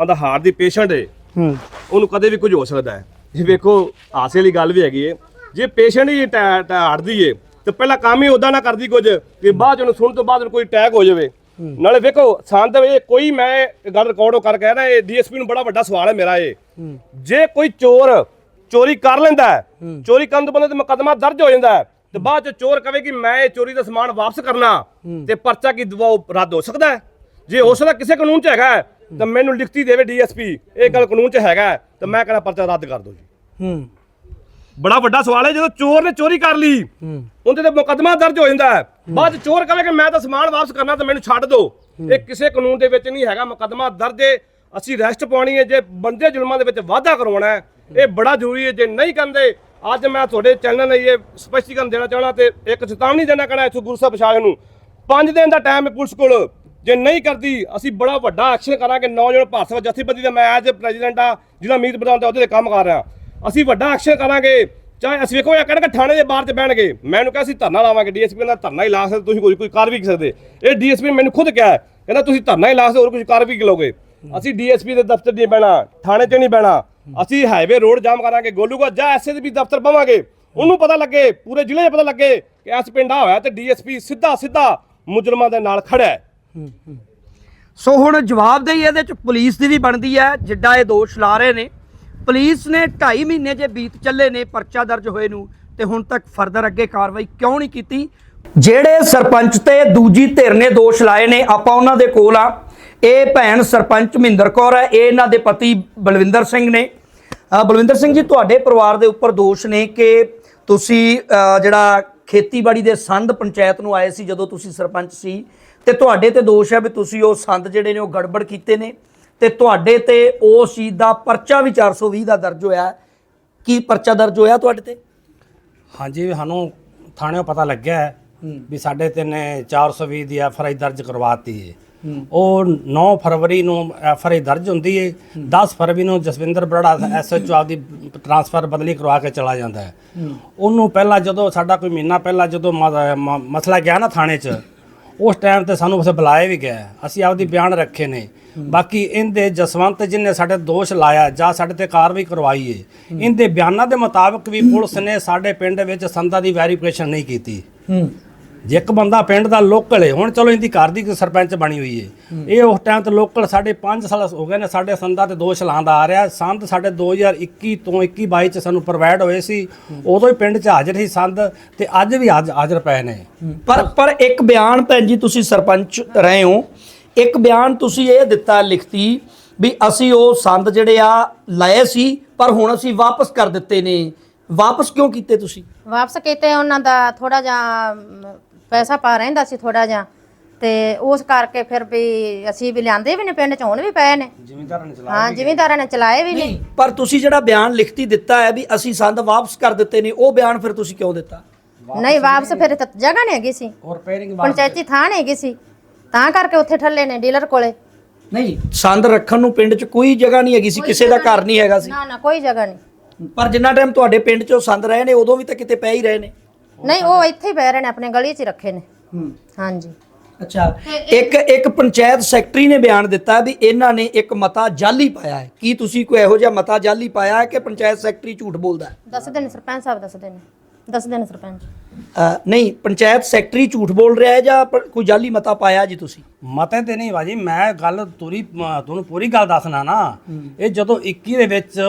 ਉਹਦਾ ਹਾਰਟ ਦੀ ਪੇਸ਼ੈਂਟ ਹੂੰ। ਉਹਨੂੰ ਕਦੇ ਵੀ ਕੁਝ ਹੋ ਸਕਦਾ ਹੈ। ਜੀ ਵੇਖੋ ਹਾਸੇ ਵਾਲੀ ਗੱਲ ਵੀ ਹੈਗੀ ਏ। ਜੇ ਪੇਸ਼ੈਂਟ ਹੀ ਹਟਦੀ ਏ ਤੇ ਪਹਿਲਾਂ ਕੰਮ ਹੀ ਉਦਾਂ ਨਾ ਕਰਦੀ ਕੁਝ ਕਿ ਬਾਅਦ ਉਹਨੂੰ ਸੁਣਨ ਤੋਂ ਬਾਅਦ ਉਹਨੂੰ ਕੋਈ ਅਟੈਕ ਹੋ ਜਾਵੇ। ਨਾਲੇ ਵੇਖੋ ਸੰਤ ਇਹ ਕੋਈ ਮੈਂ ਗੱਲ ਰਿਕਾਰਡ ਕਰ ਕਹਿ ਰਿਹਾ ਇਹ ਡੀਐਸਪੀ ਨੂੰ ਬੜਾ ਵੱਡਾ ਸਵਾਲ ਹੈ ਮੇਰਾ ਇਹ। ਜੇ ਕੋਈ ਚੋਰ ਚੋਰੀ ਕਰ ਲੈਂਦਾ ਹੈ ਚੋਰੀ ਕਰਨ ਤੋਂ ਬਾਅਦ ਤੇ ਮੁਕੱਦਮਾ ਦਰਜ ਹੋ ਜਾਂਦਾ ਹੈ ਤੇ ਬਾਅਦ ਚ ਚੋਰ ਕਵੇ ਕਿ ਮੈਂ ਇਹ ਚੋਰੀ ਦਾ ਸਮਾਨ ਵਾਪਸ ਕਰਨਾ ਤੇ ਪਰਚਾ ਕੀ ਦਵਾ ਰੱਦ ਹੋ ਸਕਦਾ ਹੈ? ਜੇ ਹੋ ਸਕਦਾ ਕਿਸੇ ਕਾਨੂੰਨ ਚ ਹੈਗਾ ਤਾਂ ਮੈਨੂੰ ਲਿਖਤੀ ਦੇਵੇ ਡੀਐਸਪੀ ਇਹ ਗੱਲ ਕਾਨੂੰਨ ਚ ਹੈਗਾ ਤਾਂ ਮੈਂ ਕਹਿੰਦਾ ਪਰਚਾ ਰੱਦ ਕਰ ਦਿਓ ਜੀ। ਹੂੰ। ਬੜਾ ਵੱਡਾ ਸਵਾਲ ਹੈ ਜਦੋਂ ਚੋਰ ਨੇ ਚੋਰੀ ਕਰ ਲਈ ਉਹਦੇ ਤੇ ਮੁਕੱਦਮਾ ਦਰਜ ਹੋ ਜਾਂਦਾ ਹੈ। ਬਾਅਦ 'ਚ ਚੋਰ ਕਵੇ ਕਿ ਮੈਂ ਤਾਂ ਸਮਾਨ ਵਾਪਸ ਕਰਨਾ ਤਾਂ ਮੈਨੂੰ ਛੱਡ ਦਿਓ ਇਹ ਕਿਸੇ ਕਾਨੂੰਨ ਦੇ ਵਿੱਚ ਨਹੀਂ ਹੈਗਾ। ਮੁਕੱਦਮਾ ਦਰਜ ਹੈ। ਅਸੀਂ ਰੈਸਟ ਪਾਉਣੀ ਹੈ। ਜੇ ਬੰਦੇ ਜ਼ੁਲਮਾਂ ਦੇ ਵਿੱਚ ਵਾਧਾ ਕਰਵਾਉਣਾ ਹੈ, ਇਹ ਬੜਾ ਜ਼ਰੂਰੀ ਹੈ। ਜੇ ਨਹੀਂ ਕਰਦੇ ਅੱਜ ਮੈਂ ਤੁਹਾਡੇ ਚੈਨਲ ਲਈ ਇਹ ਸਪਸ਼ਟੀਕਰਨ ਦੇਣਾ ਚਾਹਣਾ ਤੇ ਇੱਕ ਚੇਤਾਵਨੀ ਦੇਣਾ ਕਹਿਣਾ ਇੱਥੋਂ ਗੁਰੂ ਸਾਹਿਬ ਪ੍ਰਸ਼ਾਸਨ ਨੂੰ। ਪੰਜ ਦਿਨ ਦਾ ਟਾਈਮ ਹੈ ਪੁਲਿਸ ਕੋਲ। ਜੇ ਨਹੀਂ ਕਰਦੀ, ਅਸੀਂ ਬੜਾ ਵੱਡਾ ਐਕਸ਼ਨ ਕਰਾਂਗੇ। ਨੌਜਵਾਨ ਭਾਰਤ ਸਭਾ ਜਥੇਬੰਦੀ ਦਾ ਮੈਂ ਐਜ਼ ਪ੍ਰੈਜ਼ੀਡੈਂਟ ਆ ਜਿਹਦਾ ਮੀਤ ਪ੍ਰਧਾਨ ਦਾ ਉਹਦੇ ਤੇ ਕੰਮ ਕਰ ਰਿਹਾ। ਅਸੀਂ ਵੱਡਾ ਐਕਸ਼ਨ ਕਰਾਂਗੇ। ਚਾਹੇ ਅਸੀਂ ਵੇਖੋ, ਇਹ ਕਹਿਣਗੇ ਥਾਣੇ ਦੇ ਬਾਹਰ ਤੇ ਬਹਿਣਗੇ। ਮੈਨੂੰ ਕਿਹਾ, ਅਸੀਂ ਧਰਨਾ ਲਾਵਾਂਗੇ ਡੀਐਸਪੀ ਦਾ ਧਰਨਾ ਹੀ ਲਾ ਸਕਦੇ, ਤੁਸੀਂ ਕੋਈ ਕੋਈ ਕਰ ਵੀ ਸਕਦੇ। ਇਹ ਡੀਐਸਪੀ ਮੈਨੂੰ ਖੁਦ ਕਿਹਾ ਕਹਿੰਦਾ, ਤੁਸੀਂ ਧਰਨਾ ਹੀ ਲਾ ਸਕਦੇ, ਹੋਰ ਕੁਝ ਕਰ ਵੀ ਕੀ ਲਓਗੇ। ਅਸੀਂ ਡੀਐਸਪੀ ਦੇ ਦਫ਼ਤਰ ਨਹੀਂ ਬਹਿਣਾ, ਥਾਣੇ 'ਚ ਨਹੀਂ ਬਹਿਣਾ। ਅਸੀਂ ਹਾਈਵੇ ਰੋਡ ਜਾਮ ਕਰਾਂਗੇ, ਗੋਲੂਗਾ ਜਾਂ ਐਸਏ ਦੇ ਵੀ ਦਫ਼ਤਰ ਬਵਾਂਗੇ। ਉਹਨੂੰ ਪਤਾ ਲੱਗੇ, ਪੂਰੇ ਜ਼ਿਲ੍ਹੇ 'ਚ ਪਤਾ ਲੱਗੇ ਕਿ ਇਸ ਪਿੰਡ ਆ ਹੋਇਆ ਤੇ ਡੀਐਸਪੀ ਸਿੱਧਾ ਸਿੱਧਾ ਮੁਜਰਮਾਂ ਦੇ ਨਾਲ ਖੜਾ ਹੈ। ਸੋ ਹੁਣ ਜਵਾਬਦੇਹੀ ਇਹਦੇ ਚ ਪੁਲਿਸ ਦੀ ਵੀ ਬਣਦੀ ਹੈ, ਜਿੱਡਾ ਇਹ ਦੋਸ਼ ਲਾ ਰਹੇ ਨੇ। ਪੁਲਿਸ ਨੇ 2.5 ਮਹੀਨੇ ਜੇ ਬੀਤ ਚੱਲੇ ਨੇ ਪਰਚਾ ਦਰਜ ਹੋਏ ਨੂੰ ਤੇ ਹੁਣ ਤੱਕ ਫਰਦਰ ਅੱਗੇ ਕਾਰਵਾਈ ਕਿਉਂ ਨਹੀਂ ਕੀਤੀ? ਜਿਹੜੇ ਸਰਪੰਚ ਤੇ ਦੂਜੀ ਧਿਰ ਨੇ ਦੋਸ਼ ਲਾਏ ਨੇ, ਆਪਾਂ ਉਹਨਾਂ ਦੇ ਕੋਲ ਆ। ਇਹ ਭੈਣ ਸਰਪੰਚ ਮਹਿੰਦਰ ਕੌਰ ਹੈ, ਇਹ ਇਹਨਾਂ ਦੇ ਪਤੀ ਬਲਵਿੰਦਰ ਸਿੰਘ ਨੇ। ਬਲਵਿੰਦਰ ਸਿੰਘ ਜੀ, ਤੁਹਾਡੇ ਪਰਿਵਾਰ ਦੇ ਉੱਪਰ ਦੋਸ਼ ਨੇ ਕਿ ਤੁਸੀਂ ਜਿਹੜਾ ਖੇਤੀਬਾੜੀ ਦੇ ਸੰਦ ਪੰਚਾਇਤ ਨੂੰ ਆਏ ਸੀ ਜਦੋਂ ਤੁਸੀਂ ਸਰਪੰਚ ਸੀ ਤੇ ਤੁਹਾਡੇ ਤੇ ਦੋਸ਼ ਹੈ ਵੀ ਤੁਸੀਂ ਉਹ ਸੰਦ ਜਿਹੜੇ ਨੇ ਉਹ ਗੜਬੜ ਕੀਤੇ ਨੇ। ਤੇ ਤੁਹਾਡੇ ਤੇ ਉਸ ਚੀਜ਼ ਦਾ ਪਰਚਾ ਵੀ 420 ਦਾ ਦਰਜ ਹੋਇਆ ਹੈ। ਕੀ ਪਰਚਾ ਦਰਜ ਹੋਇਆ ਤੁਹਾਡੇ ਤੇ? ਹਾਂਜੀ ਸਾਨੂੰ ਥਾਣਿਓਂ ਪਤਾ ਲੱਗਿਆ ਹੈ ਵੀ ਸਾਡੇ ਤੇ ਨੇ 420 ਦੀ ਐਫ ਆਰ ਆਈ ਦਰਜ ਕਰਵਾਤੀ ਹੈ। ਉਹ 9 ਫਰਵਰੀ ਨੂੰ ਐਫ ਆਰ ਆਈ ਦਰਜ ਹੁੰਦੀ ਹੈ। 10 ਫਰਵਰੀ ਨੂੰ ਜਸਵਿੰਦਰ ਬਰੜਾ ਐਸ ਐਚ ਆਪਦੀ ਟ੍ਰਾਂਸਫਰ ਬਦਲੀ ਕਰਵਾ ਕੇ ਚਲਾ ਜਾਂਦਾ ਹੈ। ਉਹਨੂੰ ਪਹਿਲਾਂ ਜਦੋਂ ਸਾਡਾ ਕੋਈ ਮਹੀਨਾ ਪਹਿਲਾਂ ਜਦੋਂ ਮ- ਮ- ਮਸਲਾ ਗਿਆ ਨਾ ਥਾਣੇ 'ਚ ਉਸ ਟਾਈਮ ਤੇ ਸਾਨੂੰ ਉਸੇ ਬੁਲਾਇਆ ਵੀ ਗਿਆ। ਅਸੀਂ ਆਪਦੀ ਬਿਆਨ ਰੱਖੇ ਨੇ। ਬਾਕੀ ਇਹਦੇ ਜਸਵੰਤ ਜਿਹਨੇ ਸਾਡੇ ਦੋਸ਼ ਲਾਇਆ ਜਾਂ ਸਾਡੇ ਤੇ ਕਾਰਵਾਈ ਕਰਵਾਈ ਹੈ ਇਹਦੇ ਬਿਆਨਾਂ ਦੇ ਮੁਤਾਬਕ ਵੀ ਪੁਲਿਸ ਨੇ ਸਾਡੇ ਪਿੰਡ ਵਿੱਚ ਸੰਦਾਂ ਦੀ ਵੈਰੀਫਿਕੇਸ਼ਨ ਨਹੀਂ ਕੀਤੀ। ਜੇ ਇੱਕ ਬੰਦਾ ਪਿੰਡ ਦਾ ਲੋਕਲ ਹੈ ਹੁਣ ਚਲੋ ਇਹਦੀ ਘਰ ਦੀ ਸਰਪੰਚ ਬਣੀ ਹੋਈ ਹੈ। ਇਹ ਉਸ ਟਾਈਮ ਤੇ ਲੋਕਲ ਸਾਡੇ 5 ਸਾਲ ਹੋ ਗਏ ਨੇ ਸਾਡੇ ਸੰਦਾਂ ਤੇ ਦੋਸ਼ ਲਾਉਂਦਾ ਆ ਰਿਹਾ। ਸੰਦ ਸਾਡੇ 2021 ਤੋਂ 21 22 ਚ ਸਾਨੂੰ ਪ੍ਰੋਵਾਈਡ ਹੋਏ ਸੀ। ਉਦੋਂ ਹੀ ਪਿੰਡ 'ਚ ਹਾਜ਼ਰ ਸੀ ਸੰਦ ਤੇ ਅੱਜ ਵੀ ਹਾਜ਼- ਹਾਜ਼ਰ ਪਏ ਨੇ। ਪਰ ਪਰ ਇੱਕ ਬਿਆਨ ਭੈਣ ਜੀ ਤੁਸੀਂ ਸਰਪੰਚ ਰਹੇ ਹੋ ਇੱਕ ਬਿਆਨ ਤੁਸੀਂ ਇਹ ਦਿੱਤਾ ਲਿਖਤੀ ਵੀ ਅਸੀਂ ਉਹ ਸੰਦ ਜਿਹੜੇ ਆ ਲਏ ਸੀ ਪਰ ਹੁਣ ਅਸੀਂ ਵਾਪਸ ਕਰ ਦਿੱਤੇ ਨੇ। ਵਾਪਸ ਕਿਉਂ ਕੀਤੇ ਤੁਸੀਂ? ਵਾਪਸ ਕੀਤੇ ਉਹਨਾਂ ਦਾ ਥੋੜਾ ਜਿਹਾ ਅਮ, ਪੈਸਾ ਪਾ ਰਹਿੰਦਾ ਸੀ ਥੋੜਾ ਜਿਹਾ। ਤੇ ਉਸ ਕਰਕੇ ਫਿਰ ਵੀ ਅਸੀਂ ਵੀ ਲਿਆਂਦੇ ਵੀ ਨੇ ਪਿੰਡ ਚ ਹੁਣ ਵੀ ਪਏ ਨੇ। ਜ਼ਿਮੀਂਦਾਰਾਂ ਨੇ ਹਾਂ ਜ਼ਿਮੀਂਦਾਰਾਂ ਨੇ ਚਲਾਏ ਵੀ ਨੇ। ਪਰ ਤੁਸੀਂ ਜਿਹੜਾ ਬਿਆਨ ਲਿਖਤੀ ਦਿੱਤਾ ਹੈ ਵੀ ਅਸੀਂ ਸੰਦ ਵਾਪਸ ਕਰ ਦਿੱਤੇ ਨੇ ਉਹ ਬਿਆਨ ਫਿਰ ਤੁਸੀਂ ਕਿਉਂ ਦਿੱਤਾ? ਨਹੀਂ ਵਾਪਸ ਫਿਰ ਤਾਂ ਜਗ੍ਹਾ ਨਹੀਂ ਹੈਗੀ ਸੀ। ਔਰ ਰਿਪੇਅਰਿੰਗ ਪੰਚਾਇਤੀ ਥਾਂ ਨਹੀਂ ਹੈਗੀ ਸੀ। ਤਾਂ ਕਰਕੇ ਉੱਥੇ ਠੱਲੇ ਨੇ ਡੀਲਰ ਕੋਲੇ। ਨਹੀਂ ਸੰਦ ਰੱਖਣ ਨੂੰ ਪਿੰਡ 'ਚ ਕੋਈ ਜਗ੍ਹਾ ਨਹੀਂ ਹੈਗੀ ਸੀ ਕਿਸੇ ਦਾ ਘਰ ਨਹੀਂ ਹੈਗਾ ਸੀ। ਨਾ ਨਾ ਕੋਈ ਜਗ੍ਹਾ ਨਹੀਂ। ਪਰ ਜਿੰਨਾ ਟਾਈਮ ਤੁਹਾਡੇ ਪਿੰਡ 'ਚ ਸੰਦ ਰਹੇ ਨੇ ਉਦੋਂ ਵੀ ਤਾਂ ਕਿਤੇ ਪੈ ਹੀ ਰਹੇ ਨੇ। ਨਹੀਂ ਉਹ ਇੱਥੇ ਹੀ ਪੈ ਰਹੇ ਨੇ ਆਪਣੇ ਗਲੀ 'ਚ ਹੀ ਰੱਖੇ ਨੇ। ਹਾਂਜੀ। ਅੱਛਾ ਇੱਕ ਇੱਕ ਪੰਚਾਇਤ ਸੈਕਟਰੀ ਨੇ ਬਿਆਨ ਦਿੱਤਾ ਵੀ ਇਹਨਾਂ ਨੇ ਇੱਕ ਮਤਾ ਜਾਲੀ ਪਾਇਆ ਹੈ। ਕੀ ਤੁਸੀਂ ਕੋਈ ਇਹੋ ਜਿਹਾ ਮਤਾ ਜਾਲੀ ਪਾਇਆ ਹੈ ਕਿ ਪੰਚਾਇਤ ਸੈਕਟਰੀ ਝੂਠ ਬੋਲਦਾ ਹੈ? ਦੱਸਦੇ ਨੇ ਸਰਪੰਚ ਸਾਹਿਬ ਦੱਸਦੇ ਨੇ ਦੱਸਦੇ ਨੇ ਸਰਪੰਚ। ਨਹੀਂ ਪੰਚਾਇਤ ਸੈਕਟਰੀ ਝੂਠ ਬੋਲ ਰਿਹਾ ਹੈ ਜਾਂ ਪ- ਕੋਈ ਜਾਲੀ ਮਤਾ ਪਾਇਆ ਜੀ ਤੁਸੀਂ? ਮਤੇ ਤੇ ਨਹੀਂ ਬਾਜੀ ਮੈਂ ਗੱਲ ਤੁਰੀ ਮ- ਤੁਹਾਨੂੰ ਪੂਰੀ ਗੱਲ ਦੱਸਣਾ ਨਾ। ਇਹ ਜਦੋਂ 21 ਦੇ ਵਿੱਚ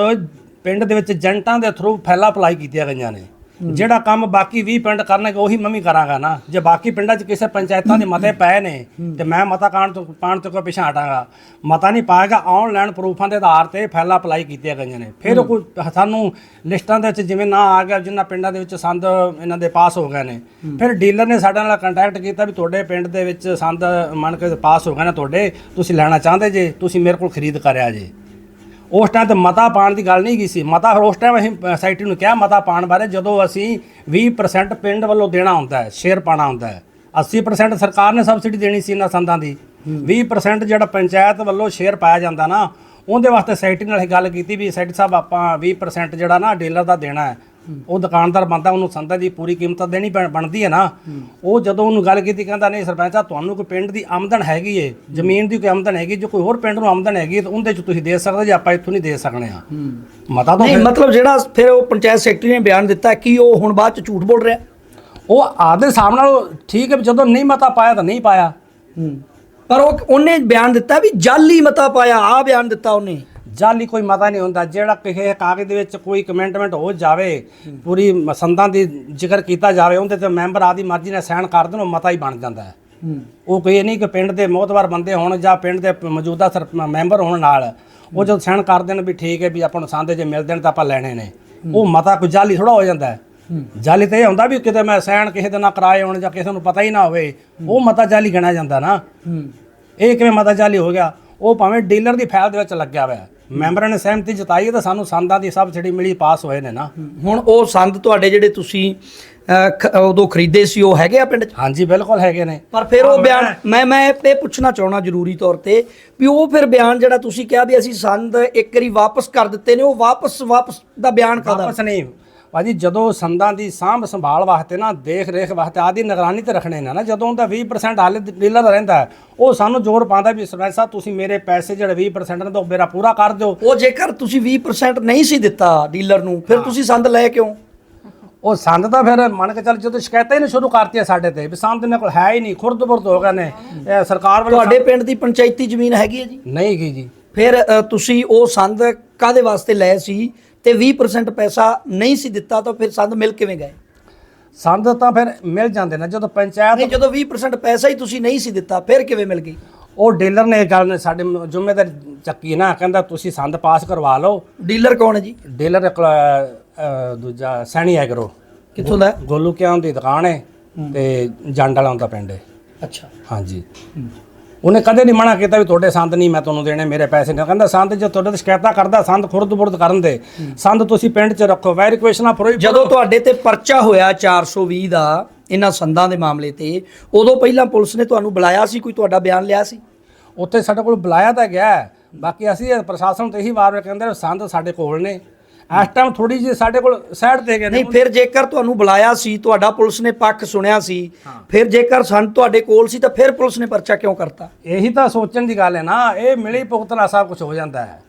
ਪਿੰਡ ਦੇ ਵਿੱਚ ਏਜੰਟਾਂ ਦੇ ਥਰੂ ਫੈਲਾ ਅਪਲਾਈ ਕੀਤੀਆਂ ਗਈਆਂ ਨੇ। ਜਿਹੜਾ ਕੰਮ ਬਾਕੀ 20 ਪਿੰਡ ਕਰਨਗੇ ਉਹੀ ਮੈਂ ਵੀ ਕਰਾਂਗਾ ਨਾ। ਜੇ ਬਾਕੀ ਪਿੰਡਾਂ 'ਚ ਕਿਸੇ ਪੰਚਾਇਤਾਂ ਦੇ ਮਤੇ ਪਏ ਨੇ ਤੇ ਮੈਂ ਮਤਾ ਕਾਣ ਤੋਂ ਪਾਣ ਤੋਂ ਕੋਈ ਪਿਛਾਂ ਹਟਾਂਗਾ। ਮਤਾ ਨਹੀਂ ਪਾਏਗਾ ਆਨਲਾਈਨ ਪ੍ਰੂਫਾਂ ਦੇ ਆਧਾਰ ਤੇ ਫੈਲਾ ਅਪਲਾਈ ਕੀਤੀਆਂ ਗਈਆਂ ਨੇ। ਫਿਰ ਕੋਈ ਸਾਨੂੰ ਲਿਸਟਾਂ ਦੇ ਵਿੱਚ ਜਿਵੇਂ ਨਾ ਆ ਗਿਆ ਜਿਨ੍ਹਾਂ ਪਿੰਡਾਂ ਦੇ ਵਿੱਚ ਸੰਦ ਇਹਨਾਂ ਦੇ ਪਾਸ ਹੋ ਗਏ ਨੇ। ਫਿਰ ਡੀਲਰ ਨੇ ਸਾਡੇ ਨਾਲ ਕੰਟੈਕਟ ਕੀਤਾ ਵੀ ਤੁਹਾਡੇ ਪਿੰਡ ਦੇ ਵਿੱਚ ਸੰਦ ਮੰਨ ਕੇ ਪਾਸ ਹੋ ਗਏ ਨੇ ਤੁਹਾਡੇ ਤੁਸੀਂ ਲੈਣਾ ਚਾਹੁੰਦੇ ਜੇ ਤੁਸੀਂ ਮੇਰੇ ਕੋਲ ਖਰੀਦ ਕਰਿਆ ਜੇ। ਉਸ ਟਾਈਮ ਤੇ ਮਤਾ ਪਾਣ ਦੀ ਗੱਲ ਨਹੀਂ ਗਈ ਸੀ। ਮਤਾ ਉਸ ਟਾਈਮ ਅਸੀਂ ਸੋਸਾਇਟੀ ਨੂੰ ਕਿਹਾ ਮਤਾ ਪਾਣ ਬਾਰੇ ਜਦੋਂ ਅਸੀਂ 20% ਪਿੰਡ ਵੱਲੋਂ ਦੇਣਾ ਹੁੰਦਾ ਹੈ ਸ਼ੇਅਰ ਪਾਣਾ ਹੁੰਦਾ ਹੈ। 80% ਸਰਕਾਰ ਨੇ ਸਬਸਿਡੀ ਦੇਣੀ ਸੀ ਇਹਨਾਂ ਸੰਦਾਂ ਦੀ। 20% ਜਿਹੜਾ ਪੰਚਾਇਤ ਵੱਲੋਂ ਸ਼ੇਅਰ ਪਾਇਆ ਜਾਂਦਾ ਨਾ ਉਹਦੇ ਵਾਸਤੇ ਸੋਸਾਇਟੀ ਨਾਲ ਅਸੀਂ ਗੱਲ ਕੀਤੀ ਵੀ ਸੈਕਟਰੀ ਸਾਹਿਬ ਆਪਾਂ 20% ਜਿਹੜਾ ਨਾ ਡੀਲਰ ਦਾ ਦੇਣਾ ਹੈ। ਉਹ ਦੁਕਾਨਦਾਰ ਬੰਦਾ ਉਹਨੂੰ ਸੰਦਾਂ ਦੀ ਪੂਰੀ ਕੀਮਤ ਦੇਣੀ ਬਣ- ਬਣਦੀ ਹੈ ਨਾ। ਉਹ ਜਦੋਂ ਉਹਨੂੰ ਗੱਲ ਕੀਤੀ ਕਹਿੰਦਾ ਨਹੀਂ ਸਰਪੰਚ ਸਾਹਿਬ ਤੁਹਾਨੂੰ ਕੋਈ ਪਿੰਡ ਦੀ ਆਮਦਨ ਹੈਗੀ ਏ ਜ਼ਮੀਨ ਦੀ ਕੋਈ ਆਮਦਨ ਹੈਗੀ ਜੋ ਕੋਈ ਹੋਰ ਪਿੰਡ ਨੂੰ ਆਮਦਨ ਹੈਗੀ ਤਾਂ ਉਹਦੇ ਚ ਤੁਸੀਂ ਦੇ ਸਕਦੇ ਜੇ ਆਪਾਂ ਇੱਥੋਂ ਨਹੀਂ ਦੇ ਸਕਣੇ ਆ। ਮਤਾ ਤਾਂ ਨਹੀਂ ਫਿਰ- ਮਤਲਬ ਜਿਹੜਾ ਫਿਰ ਉਹ ਪੰਚਾਇਤ ਸੈਕਟਰੀ ਨੇ ਬਿਆਨ ਦਿੱਤਾ ਕਿ ਉਹ ਹੁਣ ਬਾਅਦ ਚ ਝੂਠ ਬੋਲ ਰਿਹਾ? ਉਹ ਆਦੇ ਹਿਸਾਬ ਨਾਲ ਉਹ ਠੀਕ ਹੈ ਵੀ ਜਦੋਂ ਨਹੀਂ ਮਤਾ ਪਾਇਆ ਤਾਂ ਨਹੀਂ ਪਾਇਆ। ਪਰ ਉਹ ਉਹਨੇ ਬਿਆਨ ਦਿੱਤਾ ਵੀ ਜਾਲੀ ਮਤਾ ਪਾਇਆ ਆ ਬਿਆਨ ਦਿੱਤਾ ਉਹਨੇ। ਜਾਲੀ ਕੋਈ ਮਤਾ ਨਹੀਂ ਹੁੰਦਾ ਜਿਹੜਾ ਕਿਸੇ ਕਾਗਜ਼ ਦੇ ਵਿੱਚ ਕੋਈ ਕਮੈਂਟਮੈਂਟ ਹੋ ਜਾਵੇ ਪੂਰੀ ਮਸੰਦਾਂ ਦੀ ਜ਼ਿਕਰ ਕੀਤਾ ਜਾਵੇ ਉਹਦੇ ਤੇ ਮੈਂਬਰ ਆਦੀ ਮਰਜ਼ੀ ਨਾਲ ਸਾਈਨ ਕਰ ਦੇਣ ਉਹ ਮਤਾ ਹੀ ਬਣ ਜਾਂਦਾ ਹੈ। ਉਹ ਕੋਈ ਇਹ ਨਹੀਂ ਕਿ ਪਿੰਡ ਦੇ ਮੋਹਤਵਾਰ ਬੰਦੇ ਹੋਣ ਜਾਂ ਪਿੰਡ ਦੇ ਮੌਜੂਦਾ ਸਰ- ਮੈਂਬਰ ਹੋਣ ਨਾਲ ਉਹ ਜਦੋਂ ਸਾਈਨ ਕਰ ਦੇਣ ਵੀ ਠੀਕ ਹੈ ਵੀ ਆਪਾਂ ਨੂੰ ਸੰਦ ਜੇ ਮਿਲ ਦੇਣ ਤਾਂ ਆਪਾਂ ਲੈਣੇ ਨੇ ਉਹ ਮਤਾ ਕੋਈ ਜਾਲੀ ਥੋੜਾ ਹੋ ਜਾਂਦਾ ਹੈ। ਜਾਲੀ ਤੇ ਇਹ ਹੁੰਦਾ ਵੀ ਕਿਤੇ ਮੈਂ ਸਾਈਨ ਕਿਸੇ ਦੇ ਨਾਲ ਕਰਾਏ ਹੋਣ ਜਾਂ ਕਿਸੇ ਨੂੰ ਪਤਾ ਹੀ ਨਾ ਹੋਵੇ ਉਹ ਮਤਾ ਜਾਲੀ ਗਿਣਿਆ ਜਾਂਦਾ ਨਾ। ਇਹ ਕਿਵੇਂ ਮਤਾ ਜਾਲੀ ਹੋ ਗਿਆ? ਉਹ ਭਾਵੇਂ ਡੀਲਰ ਦੀ ਫਾਈਲ ਦੇ ਵਿੱਚ ਲੱਗਿਆ ਹੋਇਆ। ਮੈਂਬਰਾਂ ਨੇ ਸਹਿਮਤੀ ਜਤਾਈ ਹੈ ਤਾਂ ਸਾਨੂੰ ਸੰਦਾਂ ਦੀ ਸਬਸਿਡੀ ਮਿਲੀ ਪਾਸ ਹੋਏ ਨੇ ਨਾ। ਹੁਣ ਉਹ ਸੰਦ ਤੁਹਾਡੇ ਜਿਹੜੇ ਤੁਸੀਂ ਖ- ਉਦੋਂ ਖਰੀਦੇ ਸੀ ਉਹ ਹੈਗੇ ਆ ਪਿੰਡ 'ਚ? ਹਾਂਜੀ ਬਿਲਕੁਲ ਹੈਗੇ ਨੇ। ਪਰ ਫਿਰ ਉਹ ਬਿਆਨ ਮੈਂ ਮੈਂ ਇਹ ਪੁੱਛਣਾ ਚਾਹਣਾ ਜ਼ਰੂਰੀ ਤੌਰ ਤੇ ਵੀ ਉਹ ਫਿਰ ਬਿਆਨ ਜਿਹੜਾ ਤੁਸੀਂ ਕਿਹਾ ਵੀ ਅਸੀਂ ਸੰਦ ਇੱਕ ਵਾਰੀ ਵਾਪਸ ਕਰ ਦਿੱਤੇ ਨੇ ਉਹ ਵਾਪਸ ਵਾਪਸ ਦਾ ਬਿਆਨ ਕਾਦਾ ਵਾਪਸ ਨਹੀਂ। ਭਾਜੀ ਜਦੋਂ ਸੰਦਾਂ ਦੀ ਸਾਂਭ ਸੰਭਾਲ ਵਾਸਤੇ ਨਾ ਦੇਖ ਰੇਖ ਵਾਸਤੇ ਆਦੀ ਨਿਗਰਾਨੀ ਤੇ ਰੱਖਣੇ ਨੇ ਨਾ ਜਦੋਂ ਉਹਦਾ 20% ਹਾਲੇ ਡੀਲਰ ਦਾ ਰਹਿੰਦਾ ਉਹ ਸਾਨੂੰ ਜ਼ੋਰ ਪਾਉਂਦਾ ਵੀ ਸਰਪੰਚ ਸਾਹਿਬ ਤੁਸੀਂ ਮੇਰੇ ਪੈਸੇ ਜਿਹੜੇ 20% ਨੇ ਤਾਂ ਉਹ ਮੇਰਾ ਪੂਰਾ ਕਰ ਦਿਓ। ਉਹ ਜੇਕਰ ਤੁਸੀਂ 20% ਨਹੀਂ ਸੀ ਦਿੱਤਾ ਡੀਲਰ ਨੂੰ ਫਿਰ ਤੁਸੀਂ ਸੰਦ ਲਏ ਕਿਉਂ? ਉਹ ਸੰਦ ਤਾਂ ਫਿਰ ਮੰਨ ਕੇ ਚੱਲ ਜਦੋਂ ਸ਼ਿਕਾਇਤਾਂ ਹੀ ਨਹੀਂ ਸ਼ੁਰੂ ਕਰਤੀਆਂ ਸਾਡੇ ਤੇ ਵੀ ਸੰਦ ਮੇਰੇ ਕੋਲ ਹੈ ਹੀ ਨਹੀਂ ਖੁਰਦ-ਬੁਰਦ ਹੋ ਗਏ ਨੇ ਸਰਕਾਰ ਵੱਲੋਂ ਤੁਹਾਡੇ ਪਿੰਡ ਦੀ ਪੰਚਾਇਤੀ ਜ਼ਮੀਨ ਹੈਗੀ ਹੈ ਜੀ? ਨਹੀਂ ਗਈ ਜੀ। ਫਿਰ ਤੁਸੀਂ ਉਹ ਸੰਦ ਕਾਦੇ ਵਾਸਤੇ ਲਏ ਸੀ? ਤੇ 20% ਪੈਸਾ ਨਹੀਂ ਸੀ ਦਿੱਤਾ ਤਾਂ ਫਿਰ ਸੰਦ ਮਿਲ ਕਿਵੇਂ ਗਏ? ਸੰਦ ਤਾਂ ਫਿਰ ਮਿਲ ਜਾਂਦੇ ਨੇ ਜਦੋਂ ਨਹੀਂ ਪੰਚਾਇਤ ਜਦੋਂ 20% ਪੈਸਾ ਹੀ ਤੁਸੀਂ ਨਹੀਂ ਸੀ ਦਿੱਤਾ ਫਿਰ ਕਿਵੇਂ ਮਿਲ ਗਈ? ਉਹ ਡੀਲਰ ਨੇ ਇਹ ਗੱਲ ਨੇ ਸਾਡੇ ਜ਼ਿੰਮੇਦਾਰੀ ਚੱਕੀ ਨਾ ਕਹਿੰਦਾ ਤੁਸੀਂ ਸੰਦ ਪਾਸ ਕਰਵਾ ਲਓ। ਡੀਲਰ ਕੌਣ ਹੈ ਜੀ? ਡੀਲਰ ਇੱਕ, ਦੂਜਾ ਸੈਣੀ ਐਗਰੋ ਕਿੱਥੋਂ ਦਾ ਹੈ? ਗੋਲੂ ਕਿਆਂ ਦੀ ਦੁਕਾਨ ਹੈ ਤੇ ਜੰਡ ਵਾਲਾ ਦਾ ਪਿੰਡ ਹੈ। ਅੱਛਾ। ਹਾਂਜੀ। ਉਹਨੇ ਕਦੇ ਨਹੀਂ ਮਨਾ ਕੀਤਾ ਵੀ ਤੁਹਾਡੇ ਸੰਦ ਨਹੀਂ ਮੈਂ ਤੁਹਾਨੂੰ ਦੇਣੇ ਮੇਰੇ ਪੈਸੇ ਨਹੀਂ। ਕਹਿੰਦਾ ਸੰਦ ਜੇ ਤੁਹਾਡੇ ਤੇ ਸ਼ਿਕਾਇਤਾਂ ਕਰਦਾ ਸੰਦ ਖੁਰਦ-ਬੁਰਦ ਕਰਨ ਦੇ। ਸੰਦ ਤੁਸੀਂ ਪਿੰਡ 'ਚ ਰੱਖੋ। ਵੈਰੀਫਿਕੇਸ਼ਨਾਂ ਪ੍ਰੋਈ ਜਦੋਂ ਤੁਹਾਡੇ ਤੇ ਪਰਚਾ ਹੋਇਆ 420 ਦਾ ਇਹਨਾਂ ਸੰਦਾਂ ਦੇ ਮਾਮਲੇ ਤੇ ਉਦੋਂ ਪਹਿਲਾਂ ਪੁਲਿਸ ਨੇ ਤੁਹਾਨੂੰ ਬੁਲਾਇਆ ਸੀ ਕੋਈ ਤੁਹਾਡਾ ਬਿਆਨ ਲਿਆ ਸੀ? ਉੱਥੇ ਸਾਡੇ ਕੋਲ ਬੁਲਾਇਆ ਤਾਂ ਗਿਆ। ਬਾਕੀ ਅਸੀਂ ਪ੍ਰਸ਼ਾਸਨ ਤੋਂ ਇਹੀ ਵਾਰ-ਵਾਰ ਕਹਿੰਦੇ ਨੇ ਸੰਦ ਸਾਡੇ ਕੋਲ ਨੇ। ਇਸ ਟਾਈਮ ਥੋੜੀ ਜਿਹੀ ਸਾਡੇ ਕੋਲ ਸਾਈਡ ਤੇ ਗਏ ਨੇ। ਨਹੀਂ ਫਿਰ ਜੇਕਰ ਤੁਹਾਨੂੰ ਬੁਲਾਇਆ ਸੀ ਤੁਹਾਡਾ ਪੁਲਿਸ ਨੇ ਪੱਖ ਸੁਣਿਆ ਸੀ ਫਿਰ ਜੇਕਰ ਸੰਦ ਤੁਹਾਡੇ ਕੋਲ ਸੀ ਤਾਂ ਫਿਰ ਪੁਲਿਸ ਨੇ ਪਰਚਾ ਕਿਉਂ ਕਰਤਾ? ਇਹੀ ਤਾਂ ਸੋਚਣ ਦੀ ਗੱਲ ਹੈ ਨਾ ਇਹ ਮਿਲੀ ਭੁਗਤ ਨਾਲ ਸਭ ਕੁਝ ਹੋ ਜਾਂਦਾ ਹੈ।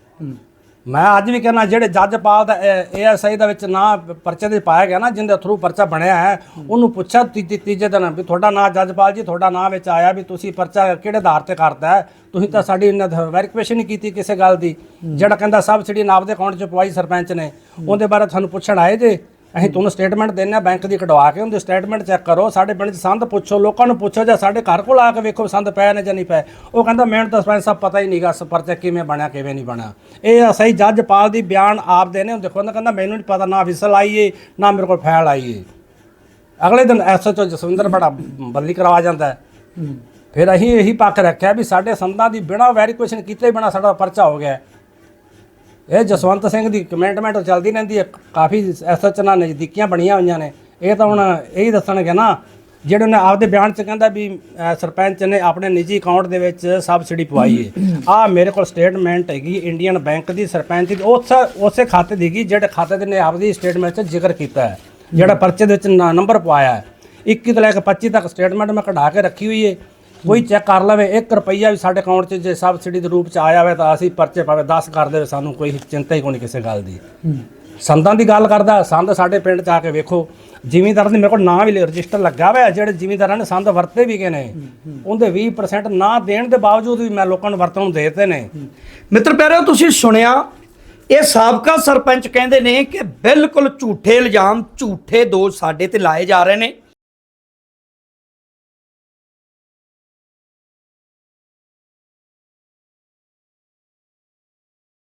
ਮੈਂ ਅੱਜ ਵੀ ਕਹਿੰਦਾ, ਜਿਹੜੇ ਜੱਜ ਪਾਲ ਦਾ ਏਐਸਆਈ ਦਾ ਵਿੱਚ ਨਾਂ ਪਰਚੇ ਦੇ ਪਾਇਆ ਗਿਆ ਨਾ, ਜਿੰਦੇ ਥਰੂ ਪਰਚਾ ਬਣਿਆ ਹੈ, ਉਹਨੂੰ ਪੁੱਛਿਆ ਤੀ- ਤੀਜੇ ਦਿਨ ਵੀ ਤੁਹਾਡਾ ਨਾਂ ਜੱਜਪਾਲ ਜੀ, ਤੁਹਾਡਾ ਨਾਂ ਵਿੱਚ ਆਇਆ ਵੀ ਤੁਸੀਂ ਪਰਚਾ ਕਿਹੜੇ ਆਧਾਰ ਤੇ ਕਰਦਾ ਹੈ? ਤੁਸੀਂ ਤਾਂ ਸਾਡੀ ਇਹਨਾਂ ਵੈਰੀਫਿਕੇਸ਼ਨ ਨਹੀਂ ਕੀਤੀ ਕਿਸੇ ਗੱਲ ਦੀ। ਜਿਹੜਾ ਕਹਿੰਦਾ ਸਬਸਿਡੀ ਨਾਪ ਦੇ ਅਕਾਊਂਟ 'ਚ ਪਵਾਈ ਸਰਪੰਚ ਨੇ, ਉਹਦੇ ਬਾਰੇ ਤੁਹਾਨੂੰ ਪੁੱਛਣ ਆਏ ਜੇ? ਅਸੀਂ ਤੁਹਾਨੂੰ ਸਟੇਟਮੈਂਟ ਆ ਬੈਂਕ ਦੀ ਕਢਵਾ ਕੇ ਉਹਦੀ ਸਟੇਟਮੈਂਟ ਚੈੱਕ ਕਰੋ ਸਾਡੇ ਪਿੰਡ 'ਚ ਸੰਦ ਪੁੱਛੋ ਲੋਕਾਂ ਨੂੰ ਪੁੱਛੋ ਜਾਂ ਸਾਡੇ ਘਰ ਕੋਲ ਆ ਕੇ ਵੇਖੋ ਸੰਦ ਪਏ ਨੇ ਜਾਂ ਨਹੀਂ ਪਏ। ਉਹ ਕਹਿੰਦਾ ਮੈਨੂੰ ਤਾਂ ਸਰਪੰਚ ਸਾਹਿਬ ਪਤਾ ਹੀ ਨਹੀਂਗਾ ਪਰਚਾ ਕਿਵੇਂ ਬਣਿਆ ਕਿਵੇਂ ਨਹੀਂ ਬਣਿਆ। ਇਹ ਸਹੀ ਜੱਜ ਪਾਲ ਦੀ ਬਿਆਨ ਆਪ ਦੇ ਨੇ ਦੇਖੋ ਉਹਨੇ ਕਹਿੰਦਾ ਮੈਨੂੰ ਨਹੀਂ ਪਤਾ ਨਾ ਵਿਸਲ ਆਈ ਏ ਨਾ ਮੇਰੇ ਕੋਲ ਫਾਈਲ ਆਈ ਏ। ਅਗਲੇ ਦਿਨ ਐਸਐਚਓ ਜਸਵਿੰਦਰ ਬੜਾ ਬਦਲੀ ਕਰਵਾ ਜਾਂਦਾ ਹੈ। ਫਿਰ ਅਸੀਂ ਇਹੀ ਪੱਖ ਰੱਖਿਆ ਵੀ ਸਾਡੇ ਸੰਦਾਂ ਦੀ ਬਿਨਾਂ ਵੈਰੀਫਿਕੇਸ਼ਨ ਕੀਤੇ ਬਿਨਾਂ ਸਾਡਾ ਪਰਚਾ ਹੋ ਗਿਆ। ਇਹ ਜਸਵੰਤ ਸਿੰਘ ਦੀ ਕਮੈਂਟਮੈਂਟ ਚੱਲਦੀ ਰਹਿੰਦੀ ਹੈ। ਕਾਫੀ ਐਸਐਚ ਨਾਲ ਨਜ਼ਦੀਕੀਆਂ ਬਣੀਆਂ ਹੋਈਆਂ ਨੇ। ਇਹ ਤਾਂ ਹੁਣ ਇਹੀ ਦੱਸਣਗੇ ਨਾ, ਜਿਹੜੇ ਨੇ ਆਪਦੇ ਬਿਆਨ 'ਚ ਕਹਿੰਦਾ ਵੀ ਸਰਪੰਚ ਨੇ ਆਪਣੇ ਨਿੱਜੀ ਅਕਾਊਂਟ ਦੇ ਵਿੱਚ ਸਬਸਿਡੀ ਪਵਾਈ ਹੈ। ਆ ਮੇਰੇ ਕੋਲ ਸਟੇਟਮੈਂਟ ਹੈਗੀ, ਇੰਡੀਅਨ ਬੈਂਕ ਦੀ ਸਰਪੰਚ ਦੀ, ਉਸ, ਉਸੇ ਖਾਤੇ ਦੀ ਹੈਗੀ, ਜਿਹੜੇ ਖਾਤੇ ਦੇ ਨੇ ਆਪਦੀ ਸਟੇਟਮੈਂਟ 'ਚ ਜ਼ਿਕਰ ਕੀਤਾ ਹੈ। ਜਿਹੜਾ ਪਰਚੇ ਦੇ ਵਿੱਚ ਨੰਬਰ ਪਵਾਇਆ ਹੈ। 21 ਤੋਂ ਲੈ ਕੇ 25 ਤੱਕ ਸਟੇਟਮੈਂਟ ਮੈਂ ਕਢਾ ਕੇ ਰੱਖੀ ਹੋਈ ਹੈ। ਕੋਈ ਚੈੱਕ ਕਰ ਲਵੇ 1 ਰੁਪਈਆ ਵੀ ਸਾਡੇ ਅਕਾਊਂਟ 'ਚ ਜੇ ਸਬਸਿਡੀ ਦੇ ਰੂਪ 'ਚ ਆਇਆ ਹੋਵੇ ਤਾਂ ਅਸੀਂ ਪਰਚੇ ਪਾਵੇ 10 ਕਰ ਦੇਵੇ ਸਾਨੂੰ ਕੋਈ ਚਿੰਤਾ ਹੀ ਕੋਈ ਨਹੀਂ ਕਿਸੇ ਗੱਲ ਦੀ। ਸੰਦਾਂ ਦੀ ਗੱਲ ਕਰਦਾ ਸੰਦ ਸਾਡੇ ਪਿੰਡ 'ਚ ਆ ਕੇ ਵੇਖੋ ਜ਼ਿਮੀਂਦਾਰ ਦੇ ਮੇਰੇ ਕੋਲ ਨਾਂ ਵੀ ਰਜਿਸਟਰ ਲੱਗਾ ਹੋਇਆ ਜਿਹੜੇ ਜ਼ਿਮੀਂਦਾਰਾਂ ਨੇ ਸੰਦ ਵਰਤੇ ਵੀ ਗਏ ਨੇ ਉਹਦੇ 20% ਨਾ ਦੇਣ ਦੇ ਬਾਵਜੂਦ ਵੀ ਮੈਂ ਲੋਕਾਂ ਨੂੰ ਵਰਤਣ ਨੂੰ ਦੇ ਦਿੱਤੇ ਨੇ। ਮਿੱਤਰ ਪਿਆਰਿਓ ਤੁਸੀਂ ਸੁਣਿਆ ਇਹ ਸਾਬਕਾ ਸਰਪੰਚ ਕਹਿੰਦੇ ਨੇ ਕਿ ਬਿਲਕੁਲ ਝੂਠੇ ਇਲਜ਼ਾਮ ਝੂਠੇ ਦੋਸ਼ ਸਾਡੇ ਤੇ ਲਾਏ ਜਾ ਰਹੇ ਨੇ।